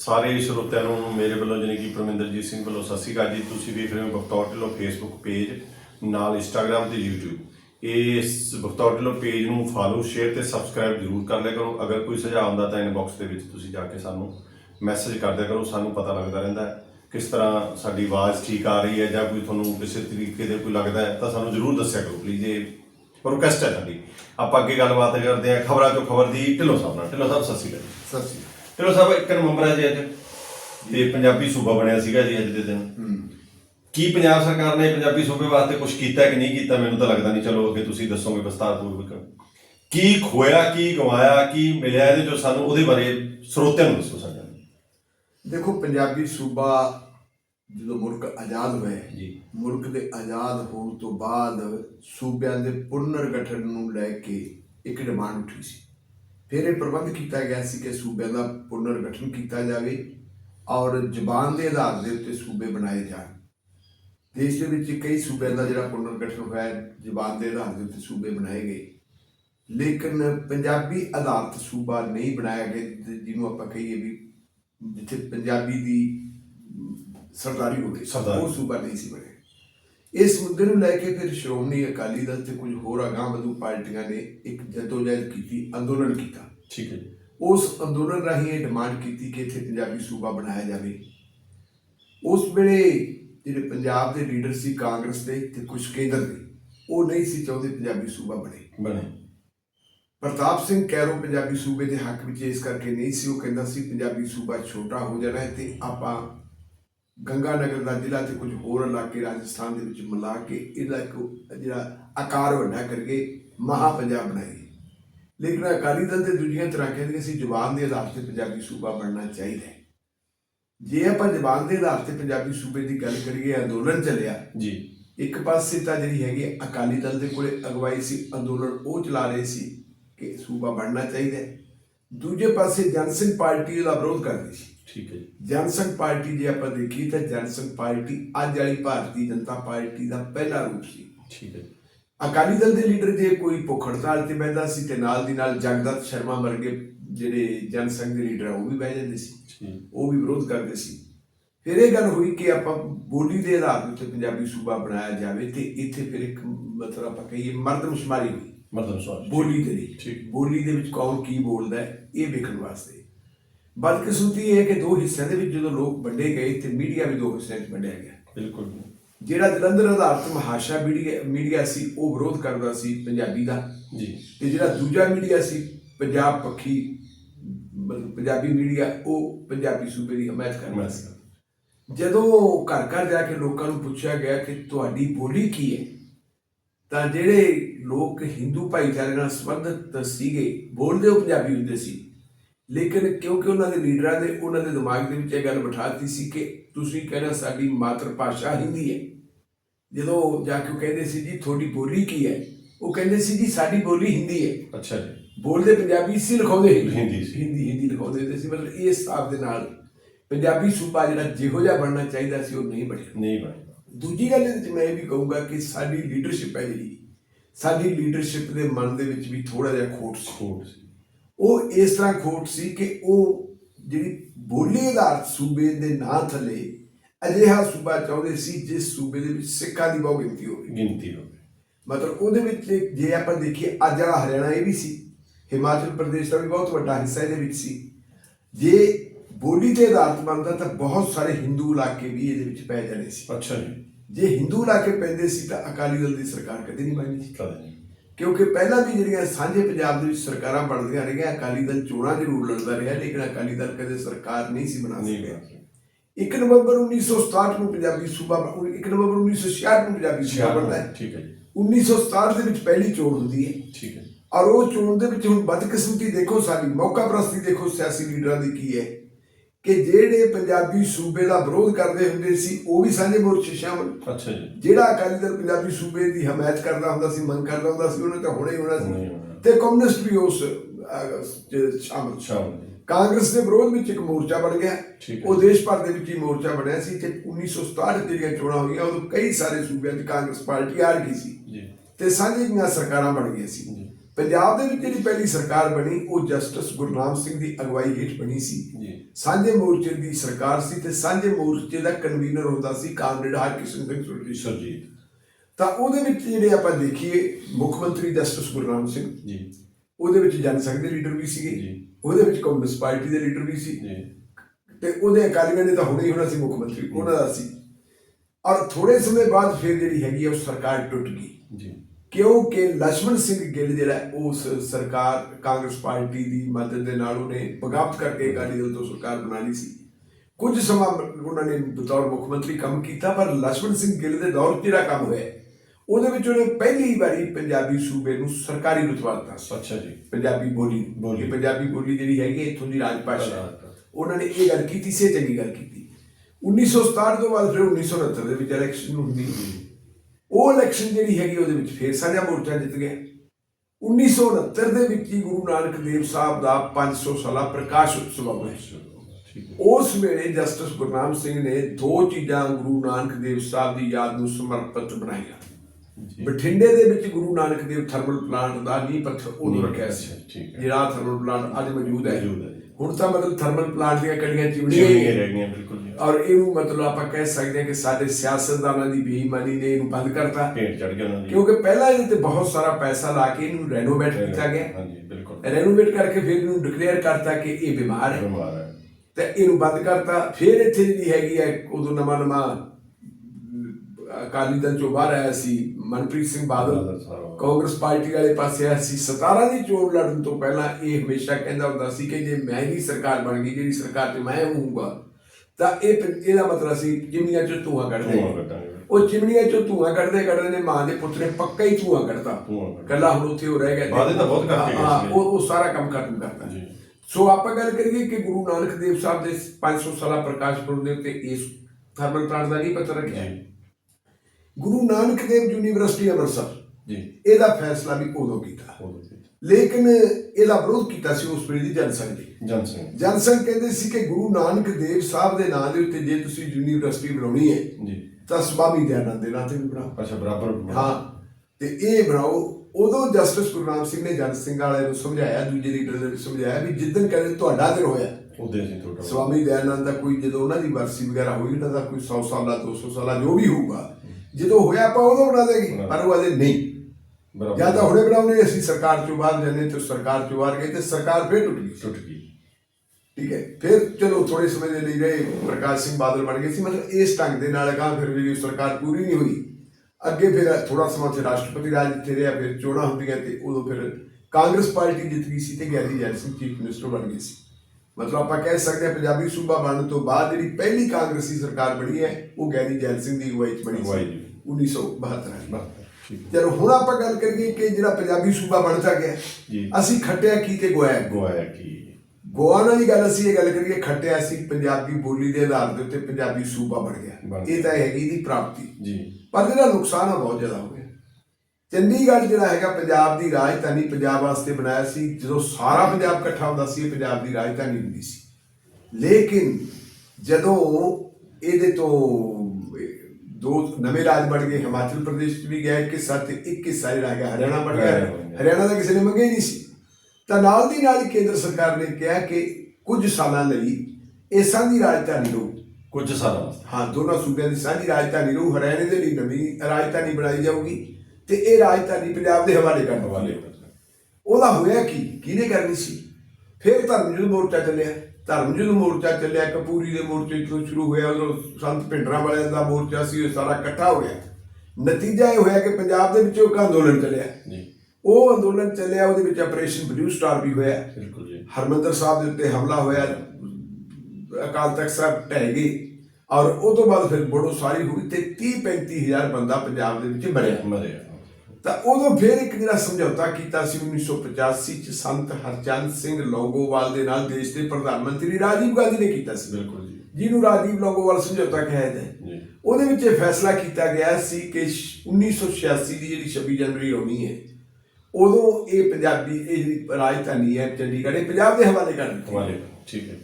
ਸਾਰੇ ਸਰੋਤਿਆਂ ਨੂੰ ਮੇਰੇ ਵੱਲੋਂ ਜਾਣੀ ਕਿ ਪਰਮਿੰਦਰਜੀਤ ਸਿੰਘ ਵੱਲੋਂ ਸਤਿ ਸ਼੍ਰੀ ਅਕਾਲ ਜੀ। ਤੁਸੀਂ ਵੇਖ ਰਹੇ ਹੋ ਬਖਤੌਰ ਢਿੱਲੋਂ ਫੇਸਬੁੱਕ ਪੇਜ ਨਾਲ ਇੰਸਟਾਗ੍ਰam ਤੇ YouTube ਇਸ ਬਖਤੌਰ ਢਿੱਲੋਂ ਪੇਜ ਨੂੰ ਫਾਲੋ ਸ਼ੇਅਰ ਤੇ ਸਬਸਕ੍ਰਾਈਬ ਜ਼ਰੂਰ ਕਰ ਲਿਆ ਕਰੋ। ਅਗਰ ਕੋਈ ਸੁਝਾਅ ਆਉਂਦਾ ਤਾਂ ਇਨਬਾਕਸ ਦੇ ਵਿੱਚ ਤੁਸੀਂ ਜਾ ਕੇ ਸਾਨੂੰ ਮੈਸੇਜ ਕਰਦਿਆ ਕਰੋ। ਸਾਨੂੰ ਪਤਾ ਲੱਗਦਾ ਰਹਿੰਦਾ ਹੈ ਕਿਸ ਤਰ੍ਹਾਂ ਸਾਡੀ ਆਵਾਜ਼ ਠੀਕ ਆ ਰਹੀ ਹੈ ਜਾਂ ਕੋਈ ਤੁਹਾਨੂੰ ਕਿਸੇ ਤਰੀਕੇ ਦੇ ਕੋਈ ਲੱਗਦਾ ਹੈ ਤਾਂ ਸਾਨੂੰ ਜ਼ਰੂਰ ਦੱਸਿਆ ਕਰੋ। ਪਲੀਜ਼ ਇਹ ਰਿਕੁਐਸਟ ਹੈ ਸਾਡੀ। ਆਪਾਂ ਅੱਗੇ ਗੱਲਬਾਤ ਕਰਦੇ ਹਾਂ ਖਬਰਾਂ ਤੋਂ ਖਬਰ ਦੀ ਢਿੱਲੋਂ ਸਾਹਿਬ ਨਾਲ। ਢਿੱਲੋਂ ਸਾਹਿਬ, ਸਤਿ ਸ਼੍ਰੀ ਅਕਾਲ ਜੀ। ਸਤਿ ਸ਼੍ਰੀ ਅਕਾਲ। ਚਲੋ ਸਾਹਿਬ ਇੱਕ ਨਵੰਬਰ ਹੈ ਜੀ ਅੱਜ। ਤੇ ਪੰਜਾਬੀ ਸੂਬਾ ਬਣਿਆ ਸੀਗਾ ਜੀ ਅੱਜ ਦੇ ਦਿਨ। ਕੀ ਪੰਜਾਬ ਸਰਕਾਰ ਨੇ ਪੰਜਾਬੀ ਸੂਬੇ ਵਾਸਤੇ ਕੁਝ ਕੀਤਾ ਕਿ ਨਹੀਂ ਕੀਤਾ ਮੈਨੂੰ ਤਾਂ ਲੱਗਦਾ ਨਹੀਂ। ਚਲੋ ਅੱਗੇ ਤੁਸੀਂ ਦੱਸੋਗੇ ਵਿਸਤਾਰਪੂਰਵਕ ਕੀ ਖੋਇਆ ਕੀ ਗਵਾਇਆ ਕੀ ਮਿਲਿਆ ਇਹਦੇ ਜੋ ਸਾਨੂੰ ਉਹਦੇ ਬਾਰੇ ਸਰੋਤਿਆਂ ਨੂੰ ਦੱਸੋ ਸਾਡੇ ਦੇਖੋ ਪੰਜਾਬੀ ਸੂਬਾ ਜਦੋਂ ਮੁਲਕ ਆਜ਼ਾਦ ਹੋਇਆ ਜੀ। ਮੁਲਕ ਦੇ ਆਜ਼ਾਦ ਹੋਣ ਤੋਂ ਬਾਅਦ ਸੂਬਿਆਂ ਦੇ ਪੁਨਰ ਗਠਨ ਨੂੰ ਲੈ ਕੇ ਇੱਕ ਡਿਮਾਂਡ ਉੱਠੀ ਸੀ। ਫਿਰ ਇਹ ਪ੍ਰਬੰਧ ਕੀਤਾ ਗਿਆ ਸੀ ਕਿ ਸੂਬਿਆਂ ਦਾ ਪੁਨਰ ਗਠਨ ਕੀਤਾ ਜਾਵੇ ਔਰ ਜ਼ਬਾਨ ਦੇ ਆਧਾਰ ਦੇ ਉੱਤੇ ਸੂਬੇ ਬਣਾਏ ਜਾਣ। ਦੇਸ਼ ਦੇ ਵਿੱਚ ਕਈ ਸੂਬਿਆਂ ਦਾ ਜਿਹੜਾ ਪੁਨਰ ਗਠਨ ਹੋਇਆ ਜ਼ਬਾਨ ਦੇ ਆਧਾਰ ਦੇ ਉੱਤੇ ਸੂਬੇ ਬਣਾਏ ਗਏ। ਲੇਕਿਨ ਪੰਜਾਬੀ ਆਧਾਰਿਤ ਸੂਬਾ ਨਹੀਂ ਬਣਾਇਆ ਗਿਆ ਜਿਹਨੂੰ ਆਪਾਂ ਕਹੀਏ ਵੀ ਜਿੱਥੇ ਪੰਜਾਬੀ ਦੀ ਸਰਦਾਰੀ ਹੋਵੇ। ਉਹ ਸੂਬਾ ਨਹੀਂ ਸੀ ਬਣਿਆ। ਇਸ ਮੁੱਦੇ ਨੂੰ ਲੈ ਕੇ ਫਿਰ ਸ਼੍ਰੋਮਣੀ ਅਕਾਲੀ ਦਲ ਤੇ ਕੁਝ ਹੋਰ ਅਗਾਂਹ ਵਧੂ ਪਾਰਟੀਆਂ ਨੇ ਇੱਕ ਜਦੋਜਹਿਦ ਕੀਤੀ ਅੰਦੋਲਨ ਕੀਤਾ। ਠੀਕ ਹੈ ਉਸ ਅੰਦੋਲਨ ਰਾਹੀਂ ਇਹ ਡਿਮਾਂਡ ਕੀਤੀ ਕਿ ਇੱਥੇ ਪੰਜਾਬੀ ਸੂਬਾ ਬਣਾਇਆ ਜਾਵੇ। ਉਸ ਵੇਲੇ ਜਿਹੜੇ ਪੰਜਾਬ ਦੇ ਲੀਡਰ ਸੀ ਕਾਂਗਰਸ ਦੇ ਤੇ ਕੁਝ ਕੇਂਦਰ ਦੇ ਉਹ ਨਹੀਂ ਸੀ ਚਾਹੁੰਦੇ ਪੰਜਾਬੀ ਸੂਬਾ ਬਣੇ। ਬਣੇ। ਪ੍ਰਤਾਪ ਸਿੰਘ ਕੈਰੋ ਪੰਜਾਬੀ ਸੂਬੇ ਦੇ ਹੱਕ ਵਿੱਚ ਇਸ ਕਰਕੇ ਨਹੀਂ ਸੀ ਉਹ ਕਹਿੰਦਾ ਸੀ ਪੰਜਾਬੀ ਸੂਬਾ ਛੋਟਾ ਹੋ ਜਾਣਾ ਤੇ ਆਪਾਂ ਗੰਗਾ ਨਗਰ ਦਾ ਜ਼ਿਲ੍ਹਾ ਤੇ ਕੁਝ ਹੋਰ ਇਲਾਕੇ ਰਾਜਸਥਾਨ ਦੇ ਵਿੱਚ ਮਿਲਾ ਕੇ ਇਹਦਾ ਇੱਕ ਜਿਹੜਾ ਆਕਾਰ ਵੱਡਾ ਕਰਕੇ ਮਹਾ ਪੰਜਾਬ ਬਣਾਈਏ ਲੇਕਿਨ ਅਕਾਲੀ ਦਲ ਦੇ ਦੂਜੀਆਂ ਤਰ੍ਹਾਂ ਕਹਿੰਦੇ ਸੀ ਜ਼ੁਬਾਨ ਦੇ ਆਧਾਰ ਤੇ ਪੰਜਾਬੀ ਸੂਬਾ ਬਣਨਾ ਚਾਹੀਦਾ ਜੇ ਆਪਾਂ ਜ਼ੁਬਾਨ ਦੇ ਆਧਾਰ ਤੇ ਪੰਜਾਬੀ ਸੂਬੇ ਦੀ ਗੱਲ ਕਰੀਏ ਅੰਦੋਲਨ ਚੱਲਿਆ। ਜੀ। ਇੱਕ ਪਾਸੇ ਤਾਂ ਜਿਹੜੀ ਹੈਗੀ ਅਕਾਲੀ ਦਲ ਦੇ ਕੋਲੇ ਅਗਵਾਈ ਸੀ ਅੰਦੋਲਨ ਉਹ ਚਲਾ ਰਹੇ ਸੀ ਕਿ ਸੂਬਾ ਬਣਨਾ ਚਾਹੀਦਾ। ਦੂਜੇ ਪਾਸੇ ਜਨਸੰਘ ਪਾਰਟੀ ਉਹਦਾ ਵਿਰੋਧ ਕਰਦੀ ਸੀ। ਠੀਕ ਹੈ ਜਨਸੰਘ ਪਾਰਟੀ ਜੇ ਆਪਾਂ ਦੇਖੀ ਤਾਂ ਜਨਸੰਘ ਪਾਰਟੀ ਅੱਜ ਵਾਲੀ ਭਾਰਤੀ ਜਨਤਾ ਪਾਰਟੀ ਦਾ ਪਹਿਲਾ ਰੂਪ ਸੀ। ਠੀਕ ਹੈ ਅਕਾਲੀ ਦਲ ਦੇ ਲੀਡਰ ਜੇ ਕੋਈ ਭੁੱਖ ਹੜਤਾਲ ਤੇ ਬਹਿੰਦਾ ਸੀ ਤੇ ਨਾਲ ਦੀ ਨਾਲ ਜਗਦਤ ਸ਼ਰਮਾ ਵਰਗੇ ਜਿਹੜੇ ਜਨਸੰਘ ਦੇ ਲੀਡਰ ਆ ਉਹ ਵੀ ਬਹਿ ਜਾਂਦੇ ਸੀ। ਉਹ ਵੀ ਵਿਰੋਧ ਕਰਦੇ ਸੀ। ਫਿਰ ਇਹ ਗੱਲ ਹੋਈ ਕਿ ਆਪਾਂ ਬੋਲੀ ਦੇ ਆਧਾਰ ਉੱਤੇ ਪੰਜਾਬੀ ਸੂਬਾ ਬਣਾਇਆ ਜਾਵੇ ਤੇ ਇੱਥੇ ਫਿਰ ਇੱਕ ਮਤਲਬ ਆਪਾਂ ਕਹੀਏ ਮਰਦਮਸ਼ੁਮਾਰੀ ਹੋਈ। ਸਵਾਲ ਬੋਲੀ ਦੇ ਲਈ। ਠੀਕ। ਬੋਲੀ ਦੇ ਵਿੱਚ ਕੌਣ ਕੀ ਬੋਲਦਾ ਇਹ ਵੇਖਣ ਵਾਸਤੇ। ਬਦਕਿਸਮਤੀ ਇਹ ਹੈ ਕਿ ਦੋ ਹਿੱਸਿਆਂ ਦੇ ਵਿੱਚ ਜਦੋਂ ਲੋਕ ਵੰਡੇ ਗਏ ਤੇ ਮੀਡੀਆ ਵੀ ਦੋ ਹਿੱਸਿਆਂ 'ਚ ਵੰਡਿਆ ਗਿਆ। ਬਿਲਕੁਲ। ਜਿਹੜਾ ਜਲੰਧਰ ਆਧਾਰਿਤ ਮਹਾਸ਼ਾ ਮੀਡੀਆ ਮੀਡੀਆ ਸੀ ਉਹ ਵਿਰੋਧ ਕਰਦਾ ਸੀ ਪੰਜਾਬੀ ਦਾ। ਜੀ। ਤੇ ਜਿਹੜਾ ਦੂਜਾ ਮੀਡੀਆ ਸੀ ਪੰਜਾਬ ਪੱਖੀ ਪੰਜਾਬੀ ਮੀਡੀਆ ਉਹ ਪੰਜਾਬੀ ਸੂਬੇ ਦੀ ਹਮਾਇਤ ਕਰਦਾ ਸੀ। ਜਦੋਂ ਘਰ ਘਰ ਜਾ ਕੇ ਲੋਕਾਂ ਨੂੰ ਪੁੱਛਿਆ ਗਿਆ ਕਿ ਤੁਹਾਡੀ ਬੋਲੀ ਕੀ ਹੈ ਤਾਂ ਜਿਹੜੇ ਲੋਕ ਹਿੰਦੂ ਭਾਈਚਾਰੇ ਨਾਲ ਸੰਬੰਧਿਤ ਸੀਗੇ ਬੋਲਦੇ ਉਹ ਪੰਜਾਬੀ ਹੁੰਦੇ ਸੀ। ਲੇਕਿਨ ਕਿਉਂਕਿ ਉਹਨਾਂ ਦੇ ਲੀਡਰਾਂ ਦੇ ਉਹਨਾਂ ਦੇ ਦਿਮਾਗ ਦੇ ਵਿੱਚ ਇਹ ਗੱਲ ਬਿਠਾਤੀ ਸੀ ਕਿ ਤੁਸੀਂ ਕਹਿੰਦੇ ਸਾਡੀ ਮਾਤਰ ਭਾਸ਼ਾ ਹਿੰਦੀ ਹੈ। ਜਦੋਂ ਜਾ ਕੇ ਉਹ ਕਹਿੰਦੇ ਸੀ ਜੀ ਤੁਹਾਡੀ ਬੋਲੀ ਕੀ ਹੈ? ਉਹ ਕਹਿੰਦੇ ਸੀ ਜੀ ਸਾਡੀ ਬੋਲੀ ਹਿੰਦੀ ਹੈ। ਅੱਛਾ ਜੀ। ਬੋਲਦੇ ਪੰਜਾਬੀ ਸੀ ਲਿਖਾਉਂਦੇ ਹਿੰਦੀ ਸੀ। ਹਿੰਦੀ ਹਿੰਦੀ ਲਿਖਾਉਂਦੇ ਹੁੰਦੇ ਸੀ ਮਤਲਬ ਇਸ ਹਿਸਾਬ ਦੇ ਨਾਲ ਪੰਜਾਬੀ ਸੂਬਾ ਜਿਹੜਾ ਜਿਹੋ ਜਿਹਾ ਬਣਨਾ ਚਾਹੀਦਾ ਸੀ ਉਹ ਨਹੀਂ ਬਣਿਆ। ਨਹੀਂ ਬਣੇ ਦੂਜੀ ਗੱਲ ਇਹਦੇ ਵਿੱਚ ਮੈਂ ਇਹ ਵੀ ਕਹੂੰਗਾ ਕਿ ਸਾਡੀ ਲੀਡਰਸ਼ਿਪ ਹੈ ਜਿਹੜੀ ਸਾਡੀ ਲੀਡਰਸ਼ਿਪ ਦੇ ਮਨ ਦੇ ਵਿੱਚ ਵੀ ਥੋੜਾ ਜਿਹਾ ਖੋਟ ਸੀ। ਖੋਟ ਸੀ। ਉਹ ਇਸ ਤਰ੍ਹਾਂ ਖੋਟ ਸੀ ਕਿ ਉਹ ਜਿਹੜੀ ਬੋਲੀ ਆਧਾਰਿਤ ਸੂਬੇ ਦੇ ਨਾਂ ਥੱਲੇ ਅਜਿਹਾ ਸੂਬਾ ਚਾਹੁੰਦੇ ਸੀ ਜਿਸ ਸੂਬੇ ਦੇ ਵਿੱਚ ਸਿੱਖਾਂ ਦੀ ਬਹੁ ਗਿਣਤੀ ਹੋਵੇ ਗਿਣਤੀ ਹੋਵੇ ਮਤਲਬ ਉਹਦੇ ਵਿੱਚ ਜੇ ਆਪਾਂ ਦੇਖੀਏ ਅੱਜ ਵਾਲਾ ਹਰਿਆਣਾ ਇਹ ਵੀ ਸੀ ਹਿਮਾਚਲ ਪ੍ਰਦੇਸ਼ ਦਾ ਵੀ ਬਹੁਤ ਵੱਡਾ ਹਿੱਸਾ ਇਹਦੇ ਵਿੱਚ ਸੀ। ਜੇ ਬੋਲੀ ਤੇ ਆਧਾਰਿਤ ਬਣਦਾ ਤਾਂ ਬਹੁਤ ਸਾਰੇ ਹਿੰਦੂ ਇਲਾਕੇ ਵੀ ਇਹਦੇ ਵਿੱਚ ਪੈ ਜਾਣੇ ਸੀ। ਅੱਛਾ ਜੀ। ਜੇ ਹਿੰਦੂ ਇਲਾਕੇ ਪੈਂਦੇ ਸੀ ਤਾਂ ਅਕਾਲੀ ਦਲ ਦੀ ਸਰਕਾਰ ਕਦੇ ਨਹੀਂ ਬਣਨੀ ਸੀ। ਕਦੇ ਨਹੀਂ। ਕਿਉਂਕਿ ਪਹਿਲਾਂ ਵੀ ਜਿਹੜੀਆਂ ਸਾਂਝੇ ਪੰਜਾਬ ਦੇ ਵਿੱਚ ਸਰਕਾਰਾਂ ਬਣਦੀਆਂ ਰਹੀਆਂ ਅਕਾਲੀ ਦਲ ਚੋਣਾਂ ਜ਼ਰੂਰ ਲੜਦਾ ਰਿਹਾ ਲੇਕਿਨ ਅਕਾਲੀ ਦਲ ਕਦੇ ਸਰਕਾਰ ਨਹੀਂ ਸੀ ਬਣਾ ਸਕਿਆ। ਬਣੇ 1 ਨਵੰਬਰ 1967 ਨੂੰ ਪੰਜਾਬੀ ਸੂਬਾ 1 ਨਵੰਬਰ 1966 ਨੂੰ ਪੰਜਾਬੀ ਸੂਬਾ ਬਣਦਾ ਹੈ। ਠੀਕ ਹੈ ਜੀ। 1967 ਦੇ ਵਿੱਚ ਪਹਿਲੀ ਚੋਣ ਹੁੰਦੀ ਹੈ। ਠੀਕ ਹੈ। ਔਰ ਉਹ ਚੋਣ ਦੇ ਵਿੱਚ ਹੁਣ ਬਦਕਿਸਮਤੀ ਦੇਖੋ ਸਾਡੀ ਮੌਕਾ ਪ੍ਰਸਤੀ ਦੇਖੋ ਸਿਆਸੀ ਲੀਡਰਾਂ ਦੀ ਕੀ ਹੈ। ਕਿ ਜਿਹੜੇ ਪੰਜਾਬੀ ਸੂਬੇ ਦਾ ਵਿਰੋਧ ਕਰਦੇ ਹੁੰਦੇ ਸੀ ਉਹ ਵੀ ਸਾਂਝੇ ਮੋਰਚੇ ਸ਼ਾਮਲ ਅੱਛਾ ਜੀ ਜਿਹੜਾ ਅਕਾਲੀ ਦਲ ਪੰਜਾਬੀ ਸੂਬੇ ਦੀ ਹਮਾਇਤ ਕਰਦਾ ਹੁੰਦਾ ਸੀ ਮੰਗ ਕਰਦਾ ਹੁੰਦਾ ਸੀ ਉਹਨੇ ਤਾਂ ਹੋਣਾ ਹੀ ਹੋਣਾ ਸੀ। ਤੇ ਕਮਿਊਨਿਸਟ ਵੀ ਉਸ ਸ਼ਾਮਲ ਸੀ। ਸ਼ਾਮ ਜੀ ਕਾਂਗਰਸ ਦੇ ਵਿਰੋਧ ਵਿੱਚ ਇੱਕ ਮੋਰਚਾ ਬਣ ਗਿਆ। ਉਹ ਦੇਸ਼ ਭਰ ਦੇ ਵਿੱਚ ਹੀ ਮੋਰਚਾ ਬਣਿਆ ਸੀ ਤੇ 1967 ਜਿਹੜੀਆਂ ਚੋਣਾਂ ਹੋਈਆਂ ਉਦੋਂ ਕਈ ਸਾਰੇ ਸੂਬਿਆਂ 'ਚ ਕਾਂਗਰਸ ਪਾਰਟੀ ਹਾਰ ਗਈ ਸੀ ਜੀ ਤੇ ਸਾਂਝੀਆਂ ਸਰਕਾਰਾਂ ਬਣ ਗਈਆਂ ਸੀ ਜੀ। ਪੰਜਾਬ ਦੇ ਵਿੱਚ ਜਿਹੜੀ ਪਹਿਲੀ ਸਰਕਾਰ ਬਣੀ ਉਹ ਜਸਟਿਸ ਗੁਰਨਾਮ ਸਿੰਘ ਦੀ ਅਗਵਾਈ ਹੇਠ ਬਣੀ ਸੀ। ਜੀ। ਸਾਂਝੇ ਮੋਰਚੇ ਦੀ ਸਰਕਾਰ ਸੀ ਤੇ ਸਾਂਝੇ ਮੋਰਚੇ ਦਾ ਕਨਵੀਨਰ ਹੁੰਦਾ ਸੀ ਕਾਮਰੇਡ ਹਰਕਿਸ਼ਨ ਸਿੰਘ ਸੁਰਜੀਤ। ਸਰਜੀਤ। ਤਾਂ ਉਹਦੇ ਵਿੱਚ ਜਿਹੜੇ ਆਪਾਂ ਦੇਖੀਏ ਮੁੱਖ ਮੰਤਰੀ ਜਸਟਿਸ ਗੁਰਨਾਮ ਸਿੰਘ। ਜੀ। ਉਹਦੇ ਵਿੱਚ ਜਨ ਸੰਘ ਦੇ ਲੀਡਰ ਵੀ ਸੀਗੇ। ਜੀ। ਉਹਦੇ ਵਿੱਚ ਕਾਂਗਰਸ ਪਾਰਟੀ ਦੇ ਲੀਡਰ ਵੀ ਸੀ। ਜੀ। ਤੇ ਉਹਦੇ ਅਕਾਲੀਆਂ ਨੇ ਤਾਂ ਹੁਣੇ ਹੀ ਹੋਣਾ ਸੀ ਮੁੱਖ ਮੰਤਰੀ ਉਹਨਾਂ ਦਾ ਸੀ। ਔਰ ਥੋੜੇ ਸਮੇਂ ਬਾਅਦ ਫਿਰ ਜਿਹੜੀ ਹੈਗੀ ਉਹ ਸਰਕਾਰ ਟੁੱਟ ਗਈ। ਜੀ। ਕਿਉਂਕਿ ਲక్ష్మణ ਸਿੰਘ ਗਿੱਲ ਜਿਹੜਾ ਉਸ ਸਰਕਾਰ ਕਾਂਗਰਸ ਪਾਰਟੀ ਦੀ ਮਦਦ ਦੇ ਨਾਲ ਉਹਨੇ ਬਗਾਵਤ ਕਰਕੇ ਅਕਾਲੀ ਦਲ ਤੋਂ ਸਰਕਾਰ ਬਣਾ ਲਈ ਸੀ। ਕੁਝ ਸਮਾਂ ਉਹਨਾਂ ਨੇ ਬਤੌਰ ਮੁੱਖ ਮੰਤਰੀ ਕੰਮ ਕੀਤਾ ਪਰ ਲక్ష్మణ ਸਿੰਘ ਗਿੱਲ ਦੇ ਦੌਰ ਜਿਹੜਾ ਕੰਮ ਹੋਇਆ ਉਹਦੇ ਵਿੱਚ ਉਹਨੇ ਪਹਿਲੀ ਵਾਰੀ ਪੰਜਾਬੀ ਸੂਬੇ ਨੂੰ ਸਰਕਾਰੀ ਰੁਤਬਾ ਦਿੱਤਾ ਅੱਛਾ ਜੀ। ਪੰਜਾਬੀ ਬੋਲੀ ਬੋਲੀ। ਪੰਜਾਬੀ ਬੋਲੀ ਜਿਹੜੀ ਹੈਗੀ ਇਥੋਂ ਦੀ ਰਾਜ ਭਾਸ਼ਾ ਉਹਨਾਂ ਨੇ ਇਹ ਗੱਲ ਕੀਤੀ ਸੀ ਚੰਗੀ ਗੱਲ ਕੀਤੀ। 1967 ਤੋਂ ਬਾਅਦ ਫਿਰ 1969 ਦੇ ਵਿੱਚ ਇਲੈਕਸ਼ਨ ਹੁੰਦੀ। ਉਹ ਇਲੈਕਸ਼ਨ ਜਿਹੜੀ ਹੈਗੀ ਉਹਦੇ ਵਿੱਚ ਫੇਰ ਸਾਂਝਾ ਮੋਰਚਾ ਜਿੱਤ ਗਿਆ 1969 ਦੇ ਵਿੱਚ ਹੀ ਗੁਰੂ ਨਾਨਕ ਦੇਵ ਸਾਹਿਬ ਦਾ 500 ਸਾਲਾ ਪ੍ਰਕਾਸ਼ ਉਤਸਵ ਹੋਇਆ ਉਸ ਵੇਲੇ ਜਸਟਿਸ ਗੁਰਨਾਮ ਸਿੰਘ ਨੇ ਦੋ ਚੀਜ਼ਾਂ ਗੁਰੂ ਨਾਨਕ ਦੇਵ ਸਾਹਿਬ ਦੀ ਯਾਦ ਨੂੰ ਸਮਰਪਿਤ ਬਣਾਈਆਂ। ਬਠਿੰਡੇ ਦੇ ਵਿੱਚ ਗੁਰੂ ਨਾਨਕ ਦੇਵ ਥਰਮਲ ਪਲਾਂਟ ਦਾ ਨੀਂਹ ਪੱਥਰ ਉਦੋਂ ਰੱਖਿਆ ਸੀ। ਠੀਕ ਹੈ। ਜਿਹੜਾ ਥਰਮਲ ਪਲਾਂਟ ਅੱਜ ਮੌਜੂਦ ਹੈ। ਹੁਣ ਤਾਂ ਮਤਲਬ ਥਰਮਲ ਪਲਾਂਟ ਦੀਆਂ ਕੜੀਆਂ ਹੀ ਹੈ। ਰਹਿ ਗਈਆਂ ਬਿਲਕੁਲ ਔਰ ਇਹਨੂੰ ਮਤਲਬ ਆਪਾਂ ਕਹਿ ਸਕਦੇ ਹਾਂ ਕਿ ਸਾਡੇ ਸਿਆਸਤਦਾਨਾਂ ਦੀ ਬੇਈਮਾਨੀ ਨੇ ਇਹਨੂੰ ਬੰਦ ਕਰਤਾ। ਭੇਟ ਚੜ ਗਿਆ ਉਹਨਾਂ ਦੀ। ਕਿਉਂਕਿ ਪਹਿਲਾਂ ਇਹਦੇ ਤੇ ਬਹੁਤ ਸਾਰਾ ਪੈਸਾ ਲਾ ਕੇ ਇਹਨੂੰ ਰੈਨੋਵੇਟ ਕੀਤਾ ਗਿਆ। ਹਾਂਜੀ ਬਿਲਕੁਲ। ਰੈਨੋਵੇਟ ਕਰਕੇ ਫਿਰ ਇਹਨੂੰ ਡਿਕਲੇਅਰ ਕਰਤਾ ਕਿ ਇਹ ਬਿਮਾਰ ਹੈ। ਬਿਮਾਰ ਹੈ। ਤੇ ਇਹਨੂੰ ਬੰਦ ਕਰਤਾ। ਫਿਰ ਇੱਥੇ ਜਿਹੜੀ ਹੈਗੀ ਹੈ ਉਦੋਂ ਨਵਾਂ ਨਵਾਂ ਅਕਾਲੀ ਦਲ ਚੋਂ ਬਾਹਰ ਆਇਆ ਸੀ ਮਨਪ੍ਰੀਤ ਸਿੰਘ ਬਾਦਲ। ਕਾਂਗਰਸ ਪਾਰਟੀ ਵਾਲੇ ਪਾਸੇ ਆਇਆ ਸੀ। 17 ਦੀ ਚੋਣ ਲੜਨ ਤੋਂ ਪਹਿਲਾਂ ਇਹ ਹਮੇਸ਼ਾ ਕਹਿੰਦਾ ਹੁੰਦਾ ਸੀ ਕਿ ਜੇ ਮੈਂ ਹੀ ਸਰਕਾਰ ਬਣ ਗਈ ਜਿਹੜੀ ਸਰਕਾਰ 'ਚ ਮੈਂ ਹੋਊਂਗਾ ਤਾਂ ਇਹ ਇਹਦਾ ਮਤਲਬ ਸੀ ਚਿਮਨੀਆਂ 'ਚੋਂ ਧੂਆਂ ਕੱਢਦੇ। ਉਹ ਚਿਮਨੀਆਂ 'ਚੋਂ ਧੂਆਂ ਕੱਢਦੇ ਕੱਢਦੇ ਨੇ ਮਾਂ ਦੇ ਪੁੱਤ ਨੇ ਪੱਕਾ ਹੀ ਧੂਆਂ ਕੱਢਤਾ। ਧੂੰਆਂ ਕੱਢ- ਕੱਲਾ ਹੁਣ ਉੱਥੇ ਹੋ ਰਹਿ ਗਿਆ ਵਾਅਦੇ ਤਾਂ ਬਹੁਤ ਕਰਕੇ ਗਏ। ਉਹ ਉਹ ਸਾਰਾ ਕੰਮ ਖਤਮ ਕਰਤਾ। ਜੀ। ਸੋ ਆਪਾਂ ਗੱਲ ਕਰੀਏ ਕਿ ਗੁਰੂ ਨਾਨਕ ਦੇਵ ਸਾਹਿਬ ਦੇ 500 ਸਾਲਾ ਪ੍ਰਕਾਸ਼ ਪੁਰਬ ਦੇ ਉੱਤੇ ਇਸ ਥਰਮਲ ਪਲਾਂਟ ਦਾ ਨਹੀਂ ਪਤਾ ਰੱਖਿਆ ਗੁਰੂ ਨਾਨਕ ਦੇਵ ਯੂਨੀਵਰਸਿਟੀ ਅੰਮ੍ਰਿਤਸਰ। ਜੀ। ਇਹਦਾ ਫੈਸਲਾ ਵੀ ਉਦੋਂ ਕੀਤਾ। ਲੇਕਿਨ ਇਹਦਾ ਵਿਰੋਧ ਕੀਤਾ ਸੀ ਉਸ ਵੇਲੇ ਦੀ ਜਨਸੰਘ ਨੇ ਜਨ ਸਿੰਘ ਜਨਸੰਘ ਕਹਿੰਦੇ ਸੀ ਕਿ ਗੁਰੂ ਨਾਨਕ ਦੇਵ ਸਾਹਿਬ ਦੇ ਨਾਂ ਦੇ ਉੱਤੇ ਜੇ ਤੁਸੀਂ ਯੂਨੀਵਰਸਿਟੀ ਬਣਾਉਣੀ ਹੈ ਜੀ। ਤਾਂ ਦਇਆਨੰਦ ਦੇ ਨਾਂ ਤੇ ਵੀ ਬਣਾਓ। ਅੱਛਾ ਬਰਾਬਰ ਹਾਂ। ਤੇ ਇਹ ਬਣਾਓ। ਉਦੋਂ ਜਸਟਿਸ ਗੁਰਨਾਮ ਸਿੰਘ ਨੇ ਜਨ ਸਿੰਘ ਵਾਲਿਆਂ ਨੂੰ ਸਮਝਾਇਆ ਦੂਜੇ ਲੀਡਰ ਨੇ ਸਮਝਾਇਆ ਵੀ ਜਿੱਦਨ ਕਹਿੰਦੇ ਤੁਹਾਡਾ ਦਿਨ ਹੋਇਆ ਉਹਦੇ ਸੀ ਤੁਹਾਡਾ ਸਵਾਮੀ ਦਇਆਨੰਦ ਦਾ ਕੋਈ ਜਦੋਂ ਉਹਨਾਂ ਦੀ ਵਰਸੀ ਵਗੈਰਾ ਹੋਈ ਉਹਨਾਂ ਦਾ ਕੋਈ 100 ਸਾਲਾ 200 ਸਾਲਾ ਜੋ ਵੀ ਹੋਊਗਾ ਜਦੋਂ ਹੋਇਆ ਆਪਾਂ ਉਦੋਂ ਬਣਾ ਦੇਗੀ ਪਰ ਉਹ ਆਦੇ ਨਹੀਂ। ਜਾਂ ਤਾਂ ਹੁਣੇ ਬਣਾਉਣੇ ਅਸੀਂ ਸਰਕਾਰ ਚੋਂ ਬਾਹਰ ਜਾਂਦੇ ਤੇ ਸਰਕਾਰ ਚੋਂ ਬਾਹਰ ਗਏ ਤੇ ਸਰਕਾਰ ਫੇਰ ਟੁੱਟ ਗਈ। ਟੁੱਟ ਗਈ। ਠੀਕ ਹੈ ਫਿਰ ਚਲੋ ਥੋੜੇ ਸਮੇਂ ਦੇ ਲਈ ਰਹੇ ਪ੍ਰਕਾਸ਼ ਸਿੰਘ ਬਾਦਲ ਬਣ ਗਏ ਸੀ ਮਤਲਬ ਇਸ ਢੰਗ ਦੇ ਨਾਲ ਅਗਾਂਹ ਫਿਰ ਵੀ ਸਰਕਾਰ ਪੂਰੀ ਨਹੀਂ ਹੋਈ। ਅੱਗੇ ਫਿਰ ਥੋੜਾ ਸਮਾਂ ਤੇ ਰਾਸ਼ਟਰਪਤੀ ਰਾਜ ਜਿੱਥੇ ਰਿਹਾ ਫਿਰ ਚੋਣਾਂ ਹੁੰਦੀਆਂ ਤੇ ਉਦੋਂ ਫਿਰ ਕਾਂਗਰਸ ਪਾਰਟੀ ਜਿੱਤ ਗਈ ਸੀ ਤੇ ਜੈਲ ਸਿੰਘ ਚੀਫ ਮਿਨਿਸਟਰ ਬਣ ਗਏ ਸੀ। ਮਤਲਬ ਆਪਾਂ ਕਹਿ ਸਕਦੇ ਹਾਂ ਪੰਜਾਬੀ ਸੂਬਾ ਬਣਨ ਤੋਂ ਬਾਅਦ ਜਿਹੜੀ ਪਹਿਲੀ ਕਾਂਗਰਸੀ ਸਰਕਾਰ ਬਣੀ ਹੈ ਉਹ ਗਿਆਨੀ ਜੈਲ ਸਿੰਘ ਦੀ ਅਗਵਾਈ 'ਚ ਬਣੀ ਸੀ। ਜੀ। 1972 ਵਿੱਚ ਬਸ, ਠੀਕ ਹੈ। ਚਲੋ ਹੁਣ ਆਪਾਂ ਗੱਲ ਕਰੀਏ ਕਿ ਜਿਹੜਾ ਪੰਜਾਬੀ ਸੂਬਾ ਬਣਦਾ ਗਿਆ। ਅਸੀਂ ਖੱਟਿਆ ਕੀ ਤੇ ਗੋਇਆ ਕੀ। ਗਵਾਇਆ ਕੀ? ਗੋਆ ਨਾਲ ਦੀ ਗੱਲ ਅਸੀਂ ਇਹ ਗੱਲ ਕਰੀਏ ਖੱਟਿਆ ਸੀ ਪੰਜਾਬੀ ਬੋਲੀ ਦੇ ਆਧਾਰ ਦੇ ਉੱਤੇ ਪੰਜਾਬੀ ਸੂਬਾ ਬਣ ਗਿਆ। ਇਹ ਤਾਂ ਹੈਗੀ ਦੀ ਪ੍ਰਾਪਤੀ। ਜੀ। ਪਰ ਜਿਹੜਾ ਨੁਕਸਾਨ ਬਹੁਤ ਜ਼ਿਆਦਾ ਹੋ ਗਿਆ। ਚੰਡੀਗੜ੍ਹ ਜਿਹੜਾ ਹੈਗਾ ਪੰਜਾਬ ਦੀ ਰਾਜਧਾਨੀ ਪੰਜਾਬ ਵਾਸਤੇ ਬਣਾਇਆ ਸੀ ਜਦੋਂ ਸਾਰਾ ਪੰਜਾਬ ਇਕੱਠਾ ਹੁੰਦਾ ਸੀ ਇਹ ਪੰਜਾਬ ਦੀ ਰਾਜਧਾਨੀ ਹੁੰਦੀ ਸੀ। ਲੇਕਿਨ ਜਦੋਂ ਇਹਦੇ ਤੋਂ ਦੋ ਨਵੇਂ ਰਾਜ ਬਣ ਗਏ ਹਿਮਾਚਲ ਪ੍ਰਦੇਸ਼ 'ਚ ਵੀ ਗਿਆ ਹਿੱਸਾ ਤੇ ਇੱਕ ਹਿੱਸਾ ਜਿਹੜਾ ਹੈਗਾ ਹਰਿਆਣਾ ਬਣ ਗਿਆ। ਹਰਿਆਣਾ ਬਣ ਗਿਆ। ਹਰਿਆਣਾ ਦਾ ਕਿਸੇ ਨੇ ਮੰਗਿਆ ਹੀ ਨਹੀਂ ਸੀ। ਤਾਂ ਨਾਲ ਦੀ ਨਾਲ ਕੇਂਦਰ ਸਰਕਾਰ ਨੇ ਕਿਹਾ ਕਿ ਕੁਝ ਸਾਲਾਂ ਲਈ ਇਹ ਸਾਂਝੀ ਰਾਜਧਾਨੀ ਰਹੂ ਕੁਝ ਸਾਲਾਂ ਹਾਂ ਦੋਨਾਂ ਸੂਬਿਆਂ ਦੀ ਸਾਂਝੀ ਰਾਜਧਾਨੀ ਰਹੂ ਹਰਿਆਣੇ ਦੇ ਲਈ ਨਵੀਂ ਰਾਜਧਾਨੀ ਬਣਾਈ ਜਾਊਗੀ। ਤੇ ਇਹ ਰਾਜਧਾਨੀ ਪੰਜਾਬ ਦੇ ਹਵਾਲੇ ਕਰਨ ਵਾਲੇ ਉਹਦਾ ਹੋਇਆ ਕੀ? ਕਿਹਨੇ ਕਰਨੀ ਸੀ? ਫਿਰ ਧਰਮ ਯੁੱਧ ਮੋਰਚਾ ਚੱਲਿਆ। ਧਰਮ ਯੁੱਧ ਮੋਰਚਾ ਚੱਲਿਆ ਕਪੂਰੀ ਦੇ ਮੋਰਚੇ ਤੋਂ ਸ਼ੁਰੂ ਹੋਇਆ ਉਦੋਂ ਸੰਤ ਭਿੰਡਰਾਂ ਵਾਲਿਆਂ ਦਾ ਮੋਰਚਾ ਸੀ ਉਹ ਸਾਰਾ ਇਕੱਠਾ ਹੋ ਗਿਆ। ਨਤੀਜਾ ਇਹ ਹੋਇਆ ਕਿ ਪੰਜਾਬ ਦੇ ਵਿੱਚੋਂ ਇੱਕ ਅੰਦੋਲਨ ਚੱਲਿਆ। ਉਹ ਅੰਦੋਲਨ ਚੱਲਿਆ ਉਹਦੇ ਵਿੱਚ ਆਪਰੇਸ਼ਨ ਬਲੂ ਸਟਾਰ ਵੀ ਹੋਇਆ। ਬਿਲਕੁਲ ਜੀ। ਹਰਮੰਦਰ ਸਾਹਿਬ ਦੇ ਉੱਤੇ ਹਮਲਾ ਹੋਇਆ ਅਕਾਲ ਤਖਤ ਸਾਹਿਬ ਢਹਿ ਗਈ ਔਰ ਉਹ ਤੋਂ ਬਾਅਦ ਫਿਰ ਬੜੋ ਸਾਰੀ ਹੋਈ ਤੇ 30 35 ਹਜ਼ਾਰ ਬੰਦਾ ਪੰਜਾਬ ਦੇ ਵਿੱਚ ਮਰਿਆ। ਮਰਿਆ। ਤਾਂ ਉਦੋਂ ਫਿਰ ਇੱਕ ਜਿਹੜਾ ਸਮਝੌਤਾ ਕੀਤਾ ਸੀ 1985 ਚ ਸੰਤ ਹਰਚੰਦ ਸਿੰਘ ਲੌਂਗੋਵਾਲ ਦੇ ਨਾਲ ਦੇਸ਼ ਦੇ ਪ੍ਰਧਾਨ ਮੰਤਰੀ ਰਾਜੀਵ ਗਾਂਧੀ ਨੇ ਕੀਤਾ ਸੀ। ਬਿਲਕੁਲ ਜੀ। ਜਿਹਨੂੰ ਰਾਜੀਵ ਲੌਂਗੋਵਾਲ ਸਮਝੌਤਾ ਕਿਹਾ ਜਾਂਦਾ ਉਹਦੇ ਵਿੱਚ ਇਹ ਫੈਸਲਾ ਕੀਤਾ ਗਿਆ ਸੀ ਕਿ 1986 ਦੀ ਜਿਹੜੀ 26 ਜਨਵਰੀ ਆਉਣੀ ਹੈ ਉਦੋਂ ਇਹ ਪੰਜਾਬੀ ਇਹ ਜਿਹੜੀ ਰਾਜਧਾਨੀ ਹੈ ਚੰਡੀਗੜ੍ਹ ਇਹ ਪੰਜਾਬ ਦੇ ਹਵਾਲੇ ਕਰ ਦਿੱਤੀ। ਹਵਾਲੇ ਠੀਕ ਹੈ।